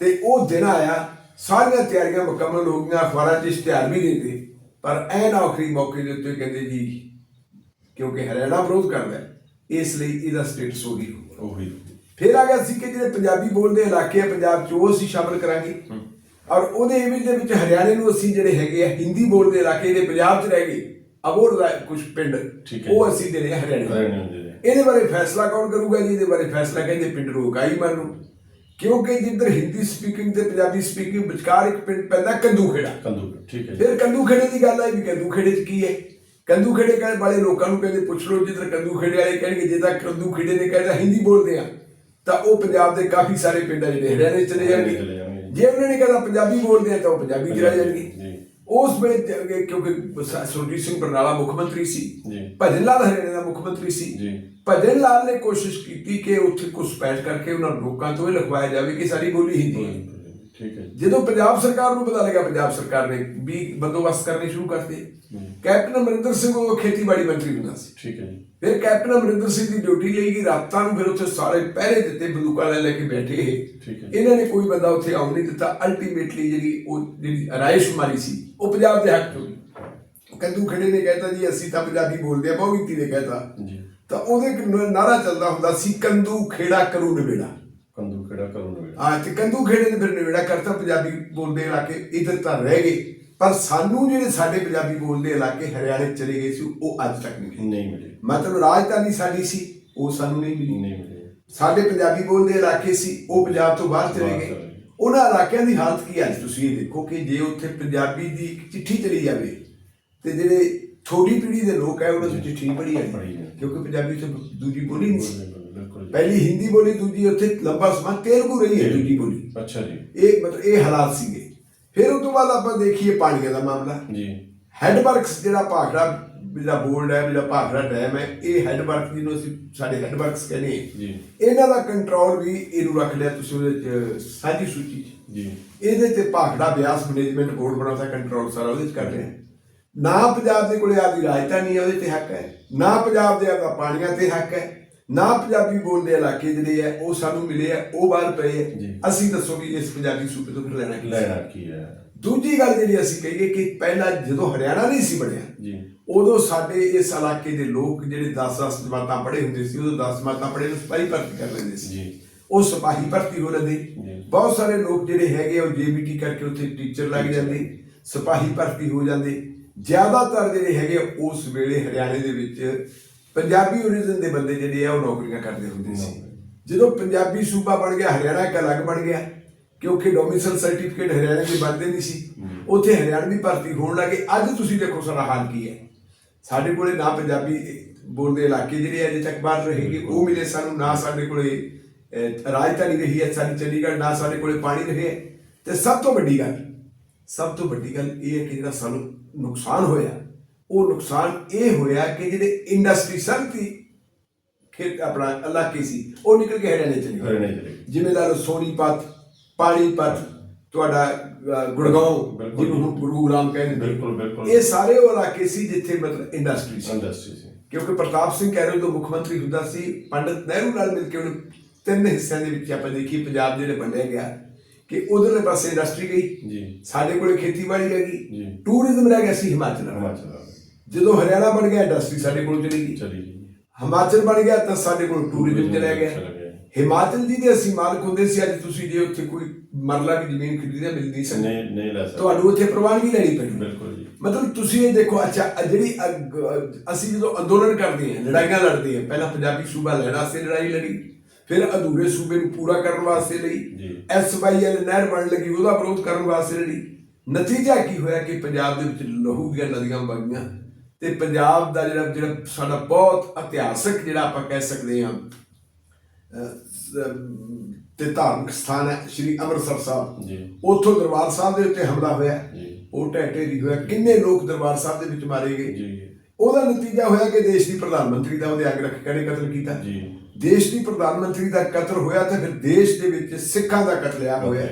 ਤੇ ਉਹ ਦਿਨ ਆਇਆ ਸਾਰੀਆਂ ਤਿਆਰੀਆਂ ਮੁਕੰਮਲ ਹੋ ਗਈਆਂ ਅਖਬਾਰਾਂ 'ਚ ਇਸ਼ਤਿਹਾਰ ਵੀ ਦੇ ਦਿੱਤੇ ਪਰ ਐਨ ਆਖਰੀ ਮੌਕੇ ਦੇ ਉੱਤੇ ਕਹਿੰਦੇ ਜੀ ਕਿਉਂਕਿ ਹਰਿਆਣਾ ਵਿਰੋਧ ਕਰਦਾ ਹੈ, ਇਸ ਲਈ ਇਹਦਾ ਸਟੇਟਸ ਉਹੀ ਹੋਊਗਾ। ਉਹੀ। ਫਿਰ ਆ ਗਿਆ ਸੀ ਕਿ ਜਿਹੜੇ ਪੰਜਾਬੀ ਬੋਲਦੇ ਇਲਾਕੇ ਆ ਪੰਜਾਬ 'ਚ ਉਹ ਅਸੀਂ ਸ਼ਾਮਲ ਕਰਾਂਗੇ। ਔਰ ਉਹਦੇ ਇਮੇਜ ਦੇ ਵਿੱਚ ਹਰਿਆਣੇ ਨੂੰ ਅਸੀਂ ਜਿਹੜੇ ਹੈਗੇ ਆ ਹਿੰਦੀ ਬੋਲਦੇ ਇਲਾਕੇ ਜਿਹੜੇ ਪੰਜਾਬ 'ਚ ਰਹਿ ਗਏ ਅਬੋਰ ਦਾ ਕੁਝ ਪਿੰਡ ਠੀਕ ਹੈ ਉਹ। ਅਸੀਂ ਦੇਣੇ ਆ ਹਰਿਆਣੇ ਇਹਦੇ ਬਾਰੇ ਫੈਸਲਾ ਕੌਣ ਕਰੂਗਾ ਜੀ? ਇਹਦੇ ਬਾਰੇ ਫੈਸਲਾ ਕਹਿੰਦੇ ਪਿੰਡ ਰੋਕਾਈ ਮਾਨੂੰ ਕਿਉਂਕਿ ਜਿੱਧਰ ਹਿੰਦੀ ਸਪੀਕਿੰਗ ਤੇ ਪੰਜਾਬੀ ਸਪੀਕਿੰਗ ਵਿਚਕਾਰ ਇੱਕ ਪਿੰਡ ਪੈਂਦਾ ਕੰਦੂ ਖੇੜਾ ਕੰਦੂ ਠੀਕ ਹੈ ਫਿਰ ਕੰਦੂ ਖੇੜੇ ਦੀ ਗੱਲ ਆਈ ਵੀ ਕੰਦੂ ਖੇੜੇ 'ਚ ਕੀ ਹੈ? ਕੰਦੂ ਖੇੜੇ ਕਹਿਣ ਵਾਲੇ ਲੋਕਾਂ ਨੂੰ ਕਹਿੰਦੇ ਪੁੱਛ ਲਓ ਜਿੱਧਰ ਕੰਦੂ ਖੇੜੇ ਵਾਲੇ ਕਹਿਣਗੇ ਜੇ ਤਾਂ ਕੰਦੂ ਖੇੜੇ ਨੇ ਕਹਿੰਦਾ ਹਿੰਦੀ ਬੋਲਦੇ ਆ ਤਾਂ ਉਹ ਪੰਜਾਬ ਦੇ ਕਾਫੀ ਸਾਰੇ ਪਿੰਡ ਜਿਹੜੇ ਹਰਿਆਣੇ ਚਲੇ ਚਲੇ ਜਾਣਗੇ। ਜੇ ਉਹਨਾਂ ਨੇ ਕਹਿੰਦਾ ਪੰਜਾਬੀ ਬੋਲਦੇ ਆ ਤਾਂ ਉਹ ਪੰਜਾਬੀ 'ਚ ਰਹਿ ਜਾਣਗੇ ਜੀ। ਉਸ ਵੇਲੇ ਕਿਉਂਕਿ ਸੁਰਜੀਤ ਸਿੰਘ ਬਰਨਾਲਾ ਮੁੱਖ ਮੰਤਰੀ ਸੀ। ਭਜਨ ਲਾਲ ਹਰਿਆਣੇ ਦਾ ਮੁੱਖ ਮੰਤਰੀ ਸੀ। ਭਜਨ ਲਾਲ ਨੇ ਕੋਸ਼ਿਸ਼ ਕੀਤੀ ਕਿ ਉੱਥੇ ਕੁਝ ਪੈਚ ਕਰਕੇ ਉਹਨਾਂ ਲੋਕਾਂ ਤੋਂ ਇਹ ਲਿਖਵਾਇਆ ਜਾਵੇ ਕਿ ਸਾਡੀ ਬੋਲੀ ਹਿੰਦੀ ਹੈ ਠੀਕ ਹੈ ਜਦੋਂ ਪੰਜਾਬ ਸਰਕਾਰ ਨੂੰ ਪਤਾ ਲੱਗਾ ਪੰਜਾਬ ਸਰਕਾਰ ਨੇ ਵੀ ਬੰਦੋਬਸਤ ਕਰਨੇ ਸ਼ੁਰੂ ਕਰਤੇ। ਕੈਪਟਨ ਅਮਰਿੰਦਰ ਸਿੰਘ ਉਹ ਖੇਤੀਬਾੜੀ ਮੰਤਰੀ ਹੁੰਦਾ ਸੀ। ਠੀਕ ਹੈ ਜੀ। ਫਿਰ ਕੈਪਟਨ ਅਮਰਿੰਦਰ ਸਿੰਘ ਦੀ ਡਿਊਟੀ ਲਈ ਗਈ ਰਾਤਾਂ ਨੂੰ ਫਿਰ ਉੱਥੇ ਸਾਰੇ ਪਹਿਰੇ ਦਿੱਤੇ ਬੰਦੂਕਾਂ ਲੈ ਲੈ ਕੇ ਬੈਠੇ ਇਹ। ਠੀਕ ਹੈ। ਇਹਨਾਂ ਨੇ ਕੋਈ ਬੰਦਾ ਉੱਥੇ ਆਉਣ ਨਹੀਂ ਦਿੱਤਾ। ਅਲਟੀਮੇਟਲੀ ਜਿਹੜੀ ਉਹ ਜਿਹੜੀ ਰਾਇਸ਼ੁਮਾਰੀ ਸੀ ਉਹ ਪੰਜਾਬ ਦੇ ਹੱਕ ਹੋਈ ਕੰਦੂ ਖੜੇ ਨੇ ਕਹਿਤਾ ਜੀ ਅਸੀਂ ਤਾਂ ਪੰਜਾਬੀ ਬੋਲਦੇ ਆ ਬਹੁਗਿਣਤੀ ਨੇ ਕਹਿਤਾ। ਜੀ। ਤਾਂ ਉਹਦੇ ਨਾਰਾ ਚੱਲਦਾ ਹੁੰਦਾ ਸੀ ਕੰਦੂ ਖੇੜਾ ਕਰੂ ਨਵੇੜਾ ਕਰੂੰ ਆ ਤੇ ਕੰਦੂ ਖੇੜੇ ਨੇ ਫਿਰ ਨਵੇੜਾ ਕਰਤਾ ਪੰਜਾਬੀ ਬੋਲਦੇ ਇਲਾਕੇ ਇਧਰ ਤਾਂ ਰਹਿ ਗਏ। ਪਰ ਸਾਨੂੰ ਜਿਹੜੇ ਸਾਡੇ ਪੰਜਾਬੀ ਬੋਲਦੇ ਇਲਾਕੇ ਹਰਿਆਣੇ ਚਲੇ ਗਏ ਸੀ ਉਹ ਅੱਜ ਤੱਕ ਨਹੀਂ ਨਹੀਂ ਮਿਲੇ। ਮਤਲਬ ਰਾਜਧਾਨੀ ਸਾਡੀ ਸੀ ਉਹ ਸਾਨੂੰ ਨਹੀਂ ਮਿਲੀ। ਨਹੀਂ ਮਿਲੇ। ਸਾਡੇ ਪੰਜਾਬੀ ਬੋਲਦੇ ਇਲਾਕੇ ਸੀ ਉਹ ਪੰਜਾਬ ਤੋਂ ਬਾਹਰ ਚਲੇ ਗਏ। ਉਹਨਾਂ ਇਲਾਕਿਆਂ ਦੀ ਹਾਲਤ ਕੀ ਹੈ ਅੱਜ ਤੁਸੀਂ ਇਹ ਦੇਖੋ ਕਿ ਜੇ ਉੱਥੇ ਪੰਜਾਬੀ ਦੀ ਚਿੱਠੀ ਚਲੀ ਜਾਵੇ ਤੇ ਜਿਹੜੇ ਛੋਟੀ ਪੀੜ੍ਹੀ ਦੇ ਲੋਕ ਹੈ ਉਹਨਾਂ ਦੀ ਚਿੱਠੀ ਪੜ੍ਹੀ ਹੈ ਹੈ। ਕਿਉਂਕਿ ਪੰਜਾਬੀ ਤੋਂ ਦੂਜੀ ਬੋਲੀ ਨਹੀਂ ਸੀ। ਪਹਿਲੀ ਹਿੰਦੀ ਬੋਲੀ ਦੂਜੀ ਉੱਥੇ ਲੰਬਾ ਸਮਾਂ ਤੇਲਗੂ ਰਹੀ ਹੈ ਦੂਜੀ ਬੋਲੀ। ਅੱਛਾ ਜੀ। ਇਹ ਮਤਲਬ ਇਹ ਹਾਲਾਤ ਸੀਗੇ। ਫਿਰ ਉਸ ਤੋਂ ਬਾਅਦ ਆਪਾਂ ਦੇਖੀਏ ਪਾਣੀਆਂ ਦਾ ਮਾਮਲਾ। ਜੀ। ਹੈਡਵਰਕਸ ਜਿਹੜਾ ਭਾਖੜਾ ਜਿਹੜਾ ਬੋਲਡ ਹੈ ਜਿਹੜਾ ਭਾਖੜਾ ਡੈਮ ਹੈ ਇਹ ਹੈਡਵਰਕ ਜਿਹਨੂੰ ਅਸੀਂ ਸਾਡੇ ਹੈਡਵਰਕਸ ਕਹਿੰਦੇ ਜੀ। ਇਹਨਾਂ ਦਾ ਕੰਟਰੋਲ ਵੀ ਇਹਨੂੰ ਰੱਖ ਲਿਆ ਤੁਸੀਂ ਉਹਦੇ ਸਾਂਝੀ ਸੂਚੀ 'ਚ। ਜੀ। ਇਹਦੇ ਤੇ ਭਾਖੜਾ ਬਿਆਸ ਮੈਨੇਜਮੈਂਟ ਬੋਰਡ ਬਣਾਉਂਦਾ ਕੰਟਰੋਲ ਸਾਰਾ ਉਹਦੇ ਚ ਕਰ ਰਿਹਾ ਨਾ ਪੰਜਾਬ ਦੇ ਕੋਲੇ ਆਪਦੀ ਰਾਜਧਾਨੀ ਹੈ ਉਹਦੇ ਤੇ ਹੱਕ ਹੈ। ਨਾ ਪੰਜਾਬ ਦੇ ਆਪਦਾ ਪਾਣੀਆਂ ਤੇ ਹੱਕ ਹੈ। ਨਾ ਪੰਜਾਬੀ ਬੋਲਦੇ ਇਲਾਕੇ ਜਿਹੜੇ ਹੈ ਉਹ ਸਾਨੂੰ ਮਿਲੇ ਆ ਉਹ ਬਾਹਰ ਪਏ ਜੀ। ਹੈ ਅਸੀਂ ਦੱਸੋ ਵੀ ਇਸ ਪੰਜਾਬੀ ਸੂਬੇ ਤੋਂ ਫਿਰ ਲੈਣਾ ਕੀ ਸੀ? ਲੈਣਾ ਕੀ ਹੈ ਦੂਜੀ ਗੱਲ ਜਿਹੜੀ ਅਸੀਂ ਕਹੀਏ ਕਿ ਪਹਿਲਾਂ ਜਦੋਂ ਹਰਿਆਣਾ ਨਹੀਂ ਸੀ ਬਣਿਆ ਜੀ। ਉਦੋਂ ਸਾਡੇ ਇਸ ਇਲਾਕੇ ਦੇ ਲੋਕ ਜਿਹੜੇ 10-10 ਜਮਾਤਾਂ ਪੜ੍ਹੇ ਹੁੰਦੇ ਸੀ ਉਦੋਂ 10 ਜਮਾਤਾਂ ਪੜ੍ਹੇ ਨੂੰ ਸਿਪਾਹੀ ਭਰਤੀ ਕਰ ਲੈਂਦੇ ਸੀ। ਜੀ। ਉਹ ਸਿਪਾਹੀ ਭਰਤੀ ਹੋ ਜੀ। ਬਹੁਤ ਸਾਰੇ ਲੋਕ ਜਿਹੜੇ ਹੈਗੇ ਆ ਉਹ ਜੀਬੀਟੀ ਕਰਕੇ ਉੱਥੇ ਟੀਚਰ ਲੱਗ ਜਾਂਦੇ ਸਿਪਾਹੀ ਭਰਤੀ ਹੋ ਜਾਂਦੇ। ਜ਼ਿਆਦਾਤਰ ਜਿਹੜੇ ਹੈਗੇ ਆ, ਉਸ ਵੇਲੇ ਹਰਿਆਣੇ ਦੇ ਵਿੱਚ ਪੰਜਾਬੀ ਓਰੀਜਨ ਦੇ ਬੰਦੇ ਜਿਹੜੇ ਆ ਉਹ ਨੌਕਰੀਆਂ ਕਰਦੇ ਹੁੰਦੇ ਸੀ। ਜਦੋਂ ਪੰਜਾਬੀ ਸੂਬਾ ਬਣ ਗਿਆ ਹਰਿਆਣਾ ਇੱਕ ਅਲੱਗ ਬਣ ਗਿਆ ਕਿਉਂਕਿ ਡੋਮਿਸਾਈਲ ਸਰਟੀਫਿਕੇਟ ਹਰਿਆਣੇ ਦੇ ਬਣਦੇ ਨਹੀਂ ਸੀ। ਉੱਥੇ ਹਰਿਆਣਵੀ ਭਰਤੀ ਹੋਣ ਲੱਗੇ। ਅੱਜ ਤੁਸੀਂ ਦੇਖੋ ਸਾਡਾ ਹਾਲ ਕੀ ਹੈ। ਸਾਡੇ ਕੋਲੇ ਨਾ ਪੰਜਾਬੀ ਬੋਲਦੇ ਇਲਾਕੇ ਜਿਹੜੇ ਅਜੇ ਤੱਕ ਬਾਹਰ ਰਹੇਗੇ ਉਹ ਮਿਲੇ ਸਾਨੂੰ ਨਾ ਸਾਡੇ ਕੋਲੇ ਰਾਜਧਾਨੀ ਰਹੀ ਹੈ ਸਾਡੀ ਚੰਡੀਗੜ੍ਹ ਨਾ ਸਾਡੇ ਕੋਲੇ ਪਾਣੀ ਰਹੇ। ਤੇ ਸਭ ਤੋਂ ਵੱਡੀ ਗੱਲ ਸਭ ਤੋਂ ਵੱਡੀ ਗੱਲ ਇਹ ਹੈ ਕਿ ਜਿਹੜਾ ਸਾਨੂੰ ਨੁਕਸਾਨ ਹੋਇਆ ਉਹ ਨੁਕਸਾਨ ਇਹ ਹੋਇਆ ਕਿ ਜਿਹੜੇ ਇੰਡਸਟਰੀ ਸੰਤੀ ਖੇਤ ਆਪਣਾ ਇਲਾਕੇ ਸੀ ਉਹ ਨਿਕਲ ਕੇ ਹਰਿਆਣੇ ਚਲੇ ਗਏ ਹਰਿਆਣੇ ਚਲੇ ਗਏ। ਜਿਵੇਂ ਲਾ ਲਓ ਸੋਨੀਪਤ ਪਾਣੀਪਤ ਤੁਹਾਡਾ ਗੁੜਗਾਉਂ ਬਿਲਕੁਲ। ਜਿਹਨੂੰ ਹੁਣ ਗੁਰੂਗ੍ਰਾਮ ਕਹਿੰਦੇ ਨੇ। ਬਿਲਕੁਲ, ਬਿਲਕੁਲ। ਇਹ ਸਾਰੇ ਉਹ ਇਲਾਕੇ ਸੀ ਜਿੱਥੇ ਮਤਲਬ ਇੰਡਸਟਰੀ ਸੀ ਇੰਡਸਟਰੀ ਸੀ ਕਿਉਂਕਿ ਪ੍ਰਤਾਪ ਸਿੰਘ ਕੈਰੋਂ ਜਦੋਂ ਮੁੱਖ ਮੰਤਰੀ ਹੁੰਦਾ ਸੀ ਪੰਡਤ ਨਹਿਰੂ ਨਾਲ ਮਿਲ ਕੇ ਉਹਨੇ ਤਿੰਨ ਹਿੱਸਿਆਂ ਦੇ ਵਿੱਚ ਆਪਾਂ ਦੇਖੀਏ ਪੰਜਾਬ ਜਿਹੜੇ ਵੰਡਿਆ ਗਿਆ ਕਿ ਉਧਰਲੇ ਪਾਸੇ ਇੰਡਸਟਰੀ ਗਈ ਜੀ ਸਾਡੇ ਕੋਲੇ ਖੇਤੀਬਾੜੀ ਰਹਿ ਗਈ ਜੀ। ਟੂਰਿਜ਼ਮ ਰਹਿ ਗਿਆ ਸੀ ਹਿਮਾਚਲ ਵਾਲਾ। ਹਿਮਾਚਲ ਜਦੋਂ ਹਰਿਆਣਾ ਬਣ ਗਿਆ ਇੰਡਸਟਰੀ ਸਾਡੇ ਕੋਲ ਚਲੀ ਗਈ। ਚਲੀ ਗਈ। ਹਿਮਾਚਲ ਬਣ ਗਿਆ ਤਾਂ ਸਾਡੇ ਕੋਲ ਟੂਰਿਜ਼ਮ ਚਲਾ ਗਿਆ ਚਲਾ ਗਿਆ। ਹਿਮਾਚਲ ਜੀ ਦੇ ਅਸੀਂ ਮਾਲਕ ਹੁੰਦੇ ਸੀ ਅੱਜ ਤੁਸੀਂ ਜੇ ਉੱਥੇ ਕੋਈ ਮਰਲਾ ਦੀ ਜ਼ਮੀਨ ਖਰੀਦੀ ਤਾਂ ਮਿਲਦੀ ਸੀ ਨਹੀਂ ਨਹੀਂ ਲੈ ਸਕਦੇ। ਤੁਹਾਨੂੰ ਉੱਥੇ ਪ੍ਰਵਾਨਗੀ ਲੈਣੀ ਪੈਣੀ। ਬਿਲਕੁਲ ਜੀ। ਮਤਲਬ ਤੁਸੀਂ ਇਹ ਦੇਖੋ ਅੱਛਾ ਜਿਹੜੀ ਅਸੀਂ ਜਦੋਂ ਅੰਦੋਲਨ ਕਰਦੇ ਹਾਂ ਲੜਾਈਆਂ ਲੜਦੇ ਹਾਂ ਪਹਿਲਾਂ ਪੰਜਾਬੀ ਸੂਬਾ ਲੈਣ ਵਾਸਤੇ ਲੜਾਈ ਲੜੀ ਫਿਰ ਅਧੂਰੇ ਸੂਬੇ ਨੂੰ ਪੂਰਾ ਕਰਨ ਵਾਸਤੇ ਲਈ ਜੀ। ਐਸਵਾਈਐਲ ਨਹਿਰ ਬਣ ਲੱਗੀ ਉਹਦਾ ਵਿਰੋਧ ਕਰਨ ਵਾਸਤੇ ਲੜੀ। ਨਤੀਜਾ ਕੀ ਹੋਇਆ ਕਿ ਪੰਜਾਬ ਦੇ ਵਿੱਚ ਲਹੂ ਦੀਆਂ ਨਦੀਆਂ ਵਗੀਆਂ ਤੇ ਪੰਜਾਬ ਦਾ ਜਿਹੜਾ ਜਿਹੜਾ ਸਾਡਾ ਬਹੁਤ ਇਤਿਹਾਸਕ ਜਿਹੜਾ ਆਪਾਂ ਕਹਿ ਸਕਦੇ ਹਾਂ ਤੇ ਧਾਰਮਿਕ ਸਥਾਨ ਹੈ ਸ੍ਰੀ ਅੰਮ੍ਰਿਤਸਰ ਸਾਹਿਬ। ਜੀ। ਉੱਥੋਂ ਦਰਬਾਰ ਸਾਹਿਬ ਦੇ ਉੱਤੇ ਹਮਲਾ ਹੋਇਆ। ਜੀ। ਉਹ ਢਹਿ ਢੇਰੀ ਹੋਇਆ। ਕਿੰਨੇ ਲੋਕ ਦਰਬਾਰ ਸਾਹਿਬ ਦੇ ਵਿੱਚ ਮਾਰੇ ਗਏ। ਜੀ। ਉਹਦਾ ਨਤੀਜਾ ਹੋਇਆ ਕਿ ਦੇਸ਼ ਦੀ ਪ੍ਰਧਾਨ ਮੰਤਰੀ ਦਾ ਉਹਦੇ ਅੱਗੇ ਰੱਖ ਕੇ ਨੇ ਕਤਲ ਕੀਤਾ। ਜੀ। ਦੇਸ਼ ਦੀ ਪ੍ਰਧਾਨ ਮੰਤਰੀ ਦਾ ਕਤਲ ਹੋਇਆ ਤਾਂ ਫਿਰ ਦੇਸ਼ ਦੇ ਵਿੱਚ ਸਿੱਖਾਂ ਦਾ ਕਤਲੇਆਮ ਹੋਇਆ।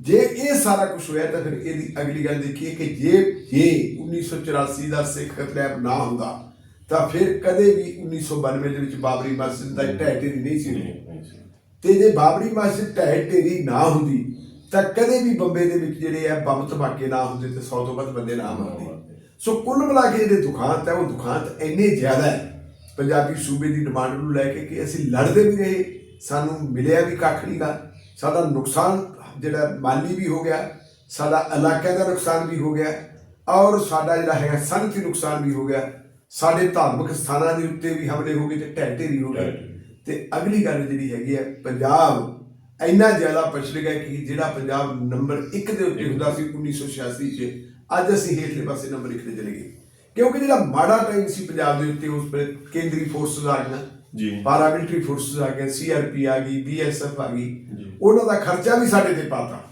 ਜੇ ਇਹ ਸਾਰਾ ਕੁਝ ਹੋਇਆ ਤਾਂ ਫਿਰ ਇਹਦੀ ਅਗਲੀ ਗੱਲ ਦੇਖੀਏ ਕਿ ਜੇ ਜੇ 1984 ਦਾ ਸਿੱਖ ਕਤਲੇਆਮ ਨਾ ਹੁੰਦਾ ਤਾਂ ਫਿਰ ਕਦੇ ਵੀ 1992 ਦੇ ਵਿੱਚ ਬਾਬਰੀ ਮਸਜਿਦ ਦਾ ਢਹਿ ਢੇਰੀ ਨਹੀਂ ਸੀ ਹੋਣੀ। ਸੀ। ਤੇ ਜੇ ਬਾਬਰੀ ਮਸਜਿਦ ਢਹਿ ਢੇਰੀ ਨਾ ਹੁੰਦੀ ਤਾਂ ਕਦੇ ਵੀ ਬੰਬੇ ਦੇ ਵਿੱਚ ਜਿਹੜੇ ਆ ਬੰਬ ਧਮਾਕੇ ਨਾ ਹੁੰਦੇ ਤੇ 100 ਤੋਂ ਵੱਧ ਬੰਦੇ ਨਾ ਮਰਦੇ ਸੋ ਕੁੱਲ ਮਿਲਾ ਕੇ ਜਿਹੜੇ ਦੁਖਾਂਤ ਹੈ ਉਹ ਦੁਖਾਂਤ ਇੰਨੇ ਜ਼ਿਆਦਾ ਹੈ ਪੰਜਾਬੀ ਸੂਬੇ ਦੀ ਡਿਮਾਂਡ ਨੂੰ ਲੈ ਕੇ ਕਿ ਅਸੀਂ ਲੜਦੇ ਵੀ ਰਹੇ ਸਾਨੂੰ ਮਿਲਿਆ ਵੀ ਕੱਖ ਨਹੀਂ ਗਾ ਸਾਡਾ ਨੁਕਸਾਨ ਜਿਹੜਾ ਮਾਲੀ ਵੀ ਹੋ ਗਿਆ ਸਾਡਾ ਇਲਾਕੇ ਦਾ ਨੁਕਸਾਨ ਵੀ ਹੋ ਗਿਆ ਔਰ ਸਾਡਾ ਜਿਹੜਾ ਹੈਗਾ ਸੰਗਤੀ ਨੁਕਸਾਨ ਵੀ ਹੋ ਗਿਆ ਸਾਡੇ ਧਾਰਮਿਕ ਸਥਾਨਾਂ ਦੇ ਉੱਤੇ ਵੀ ਹਮਲੇ ਹੋ ਗਏ ਤੇ ਢਹਿ ਢੇਰੀ ਹੋ ਗਏ। ਤੇ ਅਗਲੀ ਗੱਲ ਜਿਹੜੀ ਹੈਗੀ ਹੈ ਪੰਜਾਬ ਇੰਨਾ ਜ਼ਿਆਦਾ ਪਛੜ ਗਿਆ ਕਿ ਜਿਹੜਾ ਪੰਜਾਬ ਨੰਬਰ 1 ਦੇ ਉੱਤੇ ਹੁੰਦਾ ਸੀ 1986 'ਚ ਅੱਜ ਅਸੀਂ ਹੇਠਲੇ ਪਾਸੇ ਨੰਬਰ 1 ਤੇ ਚਲੇ ਗਏ। ਕਿਉਂਕਿ ਜਿਹੜਾ ਮਾੜਾ ਟਾਈਮ ਸੀ ਪੰਜਾਬ ਦੇ ਉੱਤੇ ਉਸ ਵੇਲੇ ਕੇਂਦਰੀ ਫੋਰਸਸ ਆ ਗਈਆਂ। ਜੀ। ਪਾਰਾਮਿਲਟਰੀ ਫੋਰਸਸ ਆ ਗਏ ਸੀਆਰਪੀ ਆ ਗਈ ਬੀਐਸਐਫ ਆ ਗਈ। ਉਹਨਾਂ ਦਾ ਖਰਚਾ ਵੀ ਸਾਡੇ ਤੇ ਪਾਤਾ।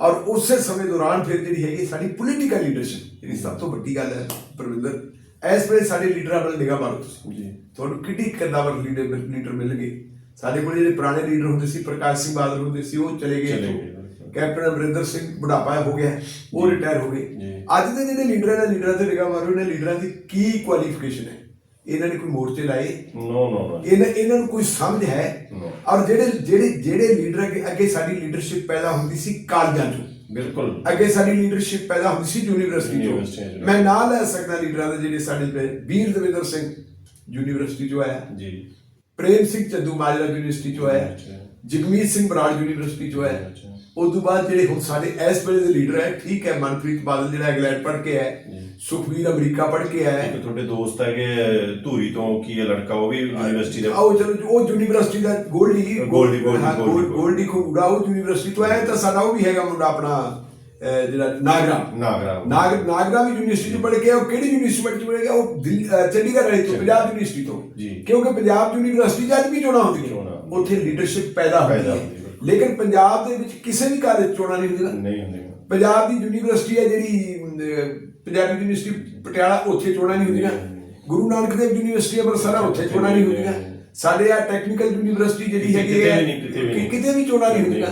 ਔਰ ਉਸੇ ਸਮੇਂ ਦੌਰਾਨ ਫਿਰ ਜਿਹੜੀ ਹੈਗੀ ਸਾਡੀ ਪੋਲੀਟੀਕਲ ਲੀਡਰਸ਼ਿਪ ਜਿਹੜੀ ਸਭ ਤੋਂ ਵੱਡੀ ਗੱਲ ਹੈ ਪ੍ਰਵਿੰਦਰ ਇਸ ਵੇਲੇ ਸਾਡੇ ਲੀਡਰਾਂ ਵੱਲ ਨਿਗਾਹ ਮਾਰੋ ਤੁਸੀਂ। ਜੀ। ਤੁਹਾਨੂੰ ਕਿੱਡੀ ਕਦਾਵਰ ਲੀਡਰ ਲੀਡਰ ਮਿਲਣਗੇ। ਸਾਡੇ ਕੋਲ ਜਿਹੜੇ ਪੁਰਾਣੇ ਲੀਡਰ ਹੁੰਦੇ ਸੀ ਪ੍ਰਕਾਸ਼ ਸਿੰਘ ਬਾਦਲ ਹੁੰਦੇ ਸੀ ਉਹ ਚਲੇ ਗਏ। ਗਏ। ਕੈਪਟਨ ਅਮਰਿੰਦਰ ਸਿੰਘ ਬੁਢਾਪਾ ਹੋ ਗਿਆ ਉਹ ਰਿਟਾਇਰ ਹੋ ਗਏ। ਅੱਜ ਦੇ ਜਿਹੜੇ ਲੀਡਰ ਇਹਨਾਂ ਲੀਡਰਾਂ ਤੇ ਨਿਗਾਹ ਮਾਰੋ ਇਹਨਾਂ ਲੀਡਰਾਂ ਦੀ ਕੀ ਕੁਆਲੀਫਿਕੇਸ਼ਨ ਹੈ? ਇਹਨਾਂ ਨੇ ਕੋਈ ਮੋਰਚੇ ਲਾਏ? ਨੋ ਨੋ ਨੋ ਇਹਨਾਂ ਇਹਨਾਂ ਨੂੰ ਕੋਈ ਸਮਝ ਹੈ? No. ਔਰ ਜਿਹੜੇ ਜਿਹੜੇ ਜਿਹੜੇ ਲੀਡਰ ਅੱਗੇ ਅੱਗੇ ਸਾਡੀ ਲੀਡਰਸ਼ਿਪ ਪੈਦਾ ਹੁੰਦੀ ਸੀ ਕਾਲਜਾਂ ਤੋਂ ਬਿਲਕੁਲ। ਅੱਗੇ ਸਾਡੀ ਲੀਡਰਸ਼ਿਪ ਪੈਦਾ ਹੁੰਦੀ ਸੀ ਯੂਨੀਵਰਸਿਟੀ ਯੂਨੀਵਰਸਿਟੀਆਂ ਚੋਂ। ਮੈਂ ਨਾਂ ਲੈ ਸਕਦਾ ਲੀਡਰਾਂ ਦੇ ਜਿਹੜੇ ਸਾਡੇ ਪਏ, ਵੀਰ ਦਵਿੰਦਰ ਸਿੰਘ ਯੂਨੀਵਰਸਿਟੀ ਚੋਂ ਆਇਆ। ਜੀ। ਪ੍ਰੇਮ ਸਿੰਘ ਚੱਦੂ ਮਾਜਰਾ ਯੂਨੀਵਰਸਿਟੀ ਚੋਂ ਆਇਆ। ਜਗਮੀਤ ਸਿੰਘ ਬਰਾੜ ਯੂਨੀਵਰਸਿਟੀ ਆਇਆ ਅੱਛਾ। ਉਸ ਤੋਂ ਬਾਅਦ ਜਿਹੜੇ ਹੁਣ ਸਾਡੇ ਇਸ ਵੇਲੇ ਦੇ ਲੀਡਰ ਹੈ ਠੀਕ ਹੈ ਮਨਪ੍ਰੀਤ ਬਾਦਲ ਜਿਹੜਾ ਇੰਗਲੈਂਡ ਪੜ੍ਹ ਕੇ ਆਇਆ ਜੀ। ਸੁਖਵੀਰ ਅਮਰੀਕਾ ਪੜ੍ਹ ਕੇ ਆਇਆ ਇੱਕ ਤੁਹਾਡੇ ਦੋਸਤ ਹੈਗੇ ਧੂਰੀ ਤੋਂ ਕੀ ਹੈ ਲੜਕਾ ਉਹ ਵੀ ਯੂਨੀਵਰਸਿਟੀ ਦੇ ਆਓ ਚਲੋ ਉਹ ਯੂਨੀਵਰਸਿਟੀ ਦਾ ਗੋਲਡੀ ਗੋਲਡੀ, ਗੋਲਡੀ, ਹਾਂ, ਗੋਲਡੀ, ਖੁੰਡਾ ਉਹ ਯੂਨੀਵਰਸਿਟੀ ਤੋਂ ਆਇਆ ਤਾਂ ਸਾਡਾ ਉਹ ਵੀ ਹੈਗਾ ਮੁੰਡਾ ਆਪਣਾ ਜਿਹੜਾ ਨਾਗਰਾ ਨਾਗਰਾ ਨਾਗ ਨਾਗਰਾ ਵੀ ਯੂਨੀਵਰਸਿਟੀ ਤੋਂ ਪੜ੍ਹ ਕੇ ਉਹ ਕਿਹੜੀ ਯੂਨੀਵਰਸਿਟੀ ਪੜ੍ਹ ਗਿਆ ਉਹ ਚੰਡੀਗੜ੍ਹ ਵਾਲੀ ਤੋਂ ਪੰਜਾਬ ਯੂਨੀਵਰਸਿਟੀ ਤੋਂ। ਜੀ। ਕਿਉਂਕਿ ਪੰਜਾਬ ਯੂਨੀਵਰਸਿਟੀ ਅੱਜ ਵੀ ਚੋਣਾਂ ਹੁੰਦੀਆਂ। ਚੋਣਾਂ। ਉੱਥੇ ਲੀਡਰਸ਼ਿਪ ਪੈਦਾ ਹੁੰਦੀ ਪੈਦਾ ਹੈ। ਹੁੰਦੀ ਹੈ। ਲੇਕਿਨ ਪੰਜਾਬ ਦੇ ਵਿੱਚ ਕਿਸੇ ਵੀ ਕਾਲਜ 'ਚ ਚੋਣਾਂ ਨਹੀਂ ਹੁੰਦੀਆਂ। ਨਹੀਂ ਹੁੰਦੇ ਪੰਜਾਬ ਦੀ ਯੂਨੀਵਰਸਿਟੀ ਹੈ ਜਿਹੜੀ ਅਮ, ਪੰਜਾਬੀ ਯੂਨੀਵਰਸਿਟੀ ਪਟਿਆਲਾ ਉੱਥੇ ਚੋਣਾਂ ਨਹੀਂ ਹੁੰਦੀਆਂ। ਗੁਰੂ ਨਾਨਕ ਦੇਵ ਯੂਨੀਵਰਸਿਟੀ ਅੰਮ੍ਰਿਤਸਰ ਆ, ਉੱਥੇ ਚੋਣਾਂ ਨਹੀਂ ਹੁੰਦੀਆਂ। ਸਾਡੇ ਆ ਟੈਕਨੀਕਲ ਯੂਨੀਵਰਸਿਟੀ ਜਿਹੜੀ ਹੈਗੀ ਹੈ ਨਹੀਂ, ਕਿਤੇ ਵੀ ਕਿ- ਨਹੀਂ। ਕਿਤੇ ਵੀ ਚੋਣਾਂ ਨਹੀਂ ਹੁੰਦੀਆਂ।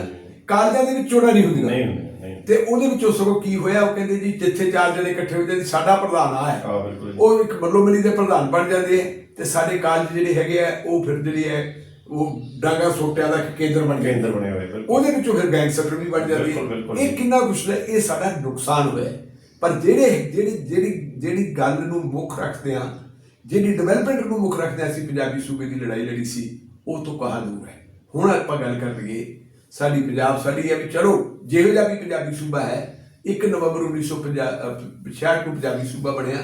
ਕਾਲਜਾਂ ਦੇ ਵਿੱਚ ਚੋਣਾਂ ਨਹੀਂ ਹੁੰਦੀਆਂ। ਨਹੀਂ ਹੁੰਦੇ ਨਹੀਂ ਤੇ ਉਹਦੇ ਵਿੱਚੋਂ ਸਗੋਂ ਕੀ ਹੋਇਆ ਉਹ ਕਹਿੰਦੇ ਜੀ ਜਿੱਥੇ ਚਾਰ ਜਣੇ ਇਕੱਠੇ ਹੋ ਜਾਂਦੇ ਸਾਡਾ ਪ੍ਰਧਾਨ ਆ। ਹੈ ਆ ਬਿਲਕੁਲ ਉਹ ਇੱਕ ਮੱਲੋ ਮਲੀ ਦੇ ਪ੍ਰਧਾਨ ਬਣ ਜਾਂਦੇ ਆ। ਤੇ ਸਾਡੇ ਕਾਲਜ ਜਿਹੜੇ ਹੈਗੇ ਆ ਉਹ ਫਿਰ ਜਿਹੜੇ ਹੈ ਉਹ ਡਾਂਗਾ ਸੋਟਿਆਂ ਦਾ ਕੇਂਦਰ ਬਣ ਜਾਂਦੇ ਕੇਂਦਰ ਬਣੇ ਹੋਏ ਬਿਲਕੁਲ। ਉਹਦੇ ਵਿੱਚੋਂ ਫਿਰ ਗੈਂਗਸਟਰ ਵੀ ਬਣ ਜਾਂਦੀ ਬਿਲਕੁਲ, ਬਿਲਕੁਲ। ਹੈ ਇਹ ਕਿੰਨਾ ਕੁਛ ਹੈ ਇਹ ਸਾਡਾ ਨੁਕਸਾਨ ਹੋਇਆ ਹੈ। ਪਰ ਜਿਹੜੇ ਜਿਹੜੀ ਜਿਹੜੀ ਜਿਹੜੀ ਗੱਲ ਨੂੰ ਮੁੱਖ ਰੱਖਦੇ ਆ ਜਿਹੜੀ ਡਿਵੈਲਪਮੈਂਟ ਨੂੰ ਮੁੱਖ ਰੱਖਦੇ ਆ ਅਸੀਂ ਪੰਜਾਬੀ ਸੂਬੇ ਦੀ ਲੜਾਈ ਲੜੀ ਸੀ ਉਹ ਤੋਂ ਕਹਾ ਦੂਰ ਹੈ। ਹੁਣ ਆਪਾਂ ਗੱਲ ਕਰ ਲਈਏ ਸਾਡੀ ਪੰਜਾਬ ਸਾਡੀ ਹੈ ਵੀ ਚਲੋ ਜਿਹੋ ਜਿਹਾ ਵੀ ਪੰਜਾਬੀ ਸੂਬਾ ਹੈ 1 ਨਵੰਬਰ 1966 ਨੂੰ ਪੰਜਾਬੀ ਸੂਬਾ ਬਣਿਆ।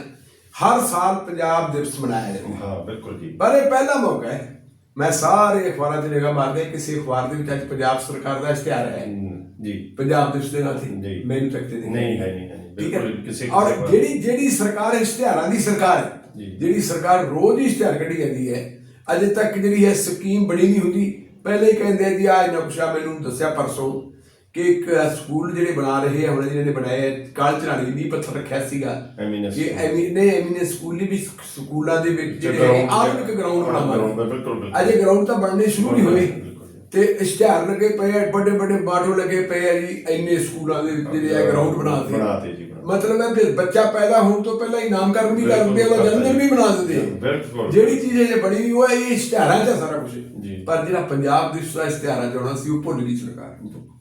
ਹਰ ਸਾਲ ਪੰਜਾਬ ਦਿਵਸ ਮਨਾਇਆ ਜਾਂਦਾ ਹਾਂ ਬਿਲਕੁਲ ਜੀ। ਪਰ ਇਹ ਪਹਿਲਾ ਮੌਕਾ ਹੈ। ਮੈਂ ਸਾਰੇ ਅਖਬਾਰਾਂ 'ਚ ਨਿਗਾਹ ਮਾਰਦੇ ਕਿਸੇ ਅਖਬਾਰ ਦੇ ਵਿੱਚ ਅੱਜ ਪੰਜਾਬ ਸਰਕਾਰ ਦਾ ਇਸ਼ਤਿਹਾਰ ਹੈ। ਜੀ। ਪੰਜਾਬ ਦੇ ਜੀ। ਸੀ। ਮੈਨੂੰ ਤੱਕ ਤੇ ਨਹੀਂ ਨਹੀਂ ਹੈ ਨਹੀਂ ਹੈ ਨਹੀਂ, ਠੀਕ ਹੈ। ਕਿਸੇ ਔਰ ਜਿਹੜੀ ਜਿਹੜੀ ਸਰਕਾਰ ਇਸ਼ਤਿਹਾਰਾਂ ਦੀ ਸਰਕਾਰ ਹੈ। ਜਿਹੜੀ ਸਰਕਾਰ ਰੋਜ਼ ਹੀ ਇਸ਼ਤਿਹਾਰ ਕੱਢੀ ਜਾਂਦੀ ਹੈ ਅਜੇ ਤੱਕ ਜਿਹੜੀ ਹੈ ਸਕੀਮ ਬਣੀ ਨਹੀਂ ਹੁੰਦੀ। ਪਹਿਲੇ ਹੀ ਕਹਿੰਦੇ ਜੀ ਆ ਇਹਨਾਂ ਕੁਛ ਮੈਨੂੰ ਦੱਸਿਆ ਪਰਸੋਂ। ਕਿ ਇੱਕ ਸਕੂਲ ਜਿਹੜੇ ਬਣਾ ਰਹੇ ਆ ਹੁਣ ਜਿਹਨਾਂ ਨੇ ਬਣਾਏ ਕਾਲ ਚਰਾਣੀ ਨਹੀਂ ਪੱਥਰ ਰੱਖਿਆ ਸੀਗਾ Eminence ਕਿ school। ਐਮੀ ਨੇ ਐਮੀ ਨੇ ਸਕੂਲ ਵੀ ਸਕੂਲਾਂ ਦੇ ਵਿੱਚ ਜਿਹੜੇ ਆਧੁਨਿਕ ਗਰਾਊਂਡ ਬਿਲਕੁਲ। ਅਜੇ ਗਰਾਊਂਡ ਤਾਂ ਬਣਨੇ ਸ਼ੁਰੂ ਨਹੀਂ ਹੋਏ। ਤੇ ਇਸ਼ਤਿਹਾਰ ਲੱਗੇ ਪਏ ਆ ਵੱਡੇ ਵੱਡੇ ਬਾਟੋ ਲੱਗੇ ਪਏ ਆ ਜੀ ਇੰਨੇ ਸਕੂਲਾਂ ਦੇ ਵਿੱਚ ਜਿਹੜੇ ਆ ਗਰਾਊਂਡ ਬਣਾਤੇ ਬਣਾਤੇ ਜੀ, ਮਤਲਬ ਹੈ ਫਿਰ ਬੱਚਾ ਪੈਦਾ ਹੋਣ ਤੋਂ ਪਹਿਲਾਂ ਹੀ ਨਾਮਕਰਨ ਵੀ ਕਰ ਦਿੰਦੇ ਉਹਦਾ ਜਨਮ ਵੀ ਬਣਾ ਦਿੰਦੇ। ਜਿਹੜੀ ਚੀਜ਼ ਜੇ ਬਣੀ ਨਹੀਂ ਉਹ ਇਹ ਇਸ਼ਤਿਹਾਰਾਂ 'ਚ ਸਾਰਾ ਕੁਝ। ਪਰ ਜਿਹੜਾ ਪੰਜਾਬ ਦੇ ਇਸ਼ਤਿਹਾਰਾਂ 'ਚ ਆਉਣਾ ਸੀ ਉਹ ਭੁੱਲ ਗਈ ਸਰਕਾਰ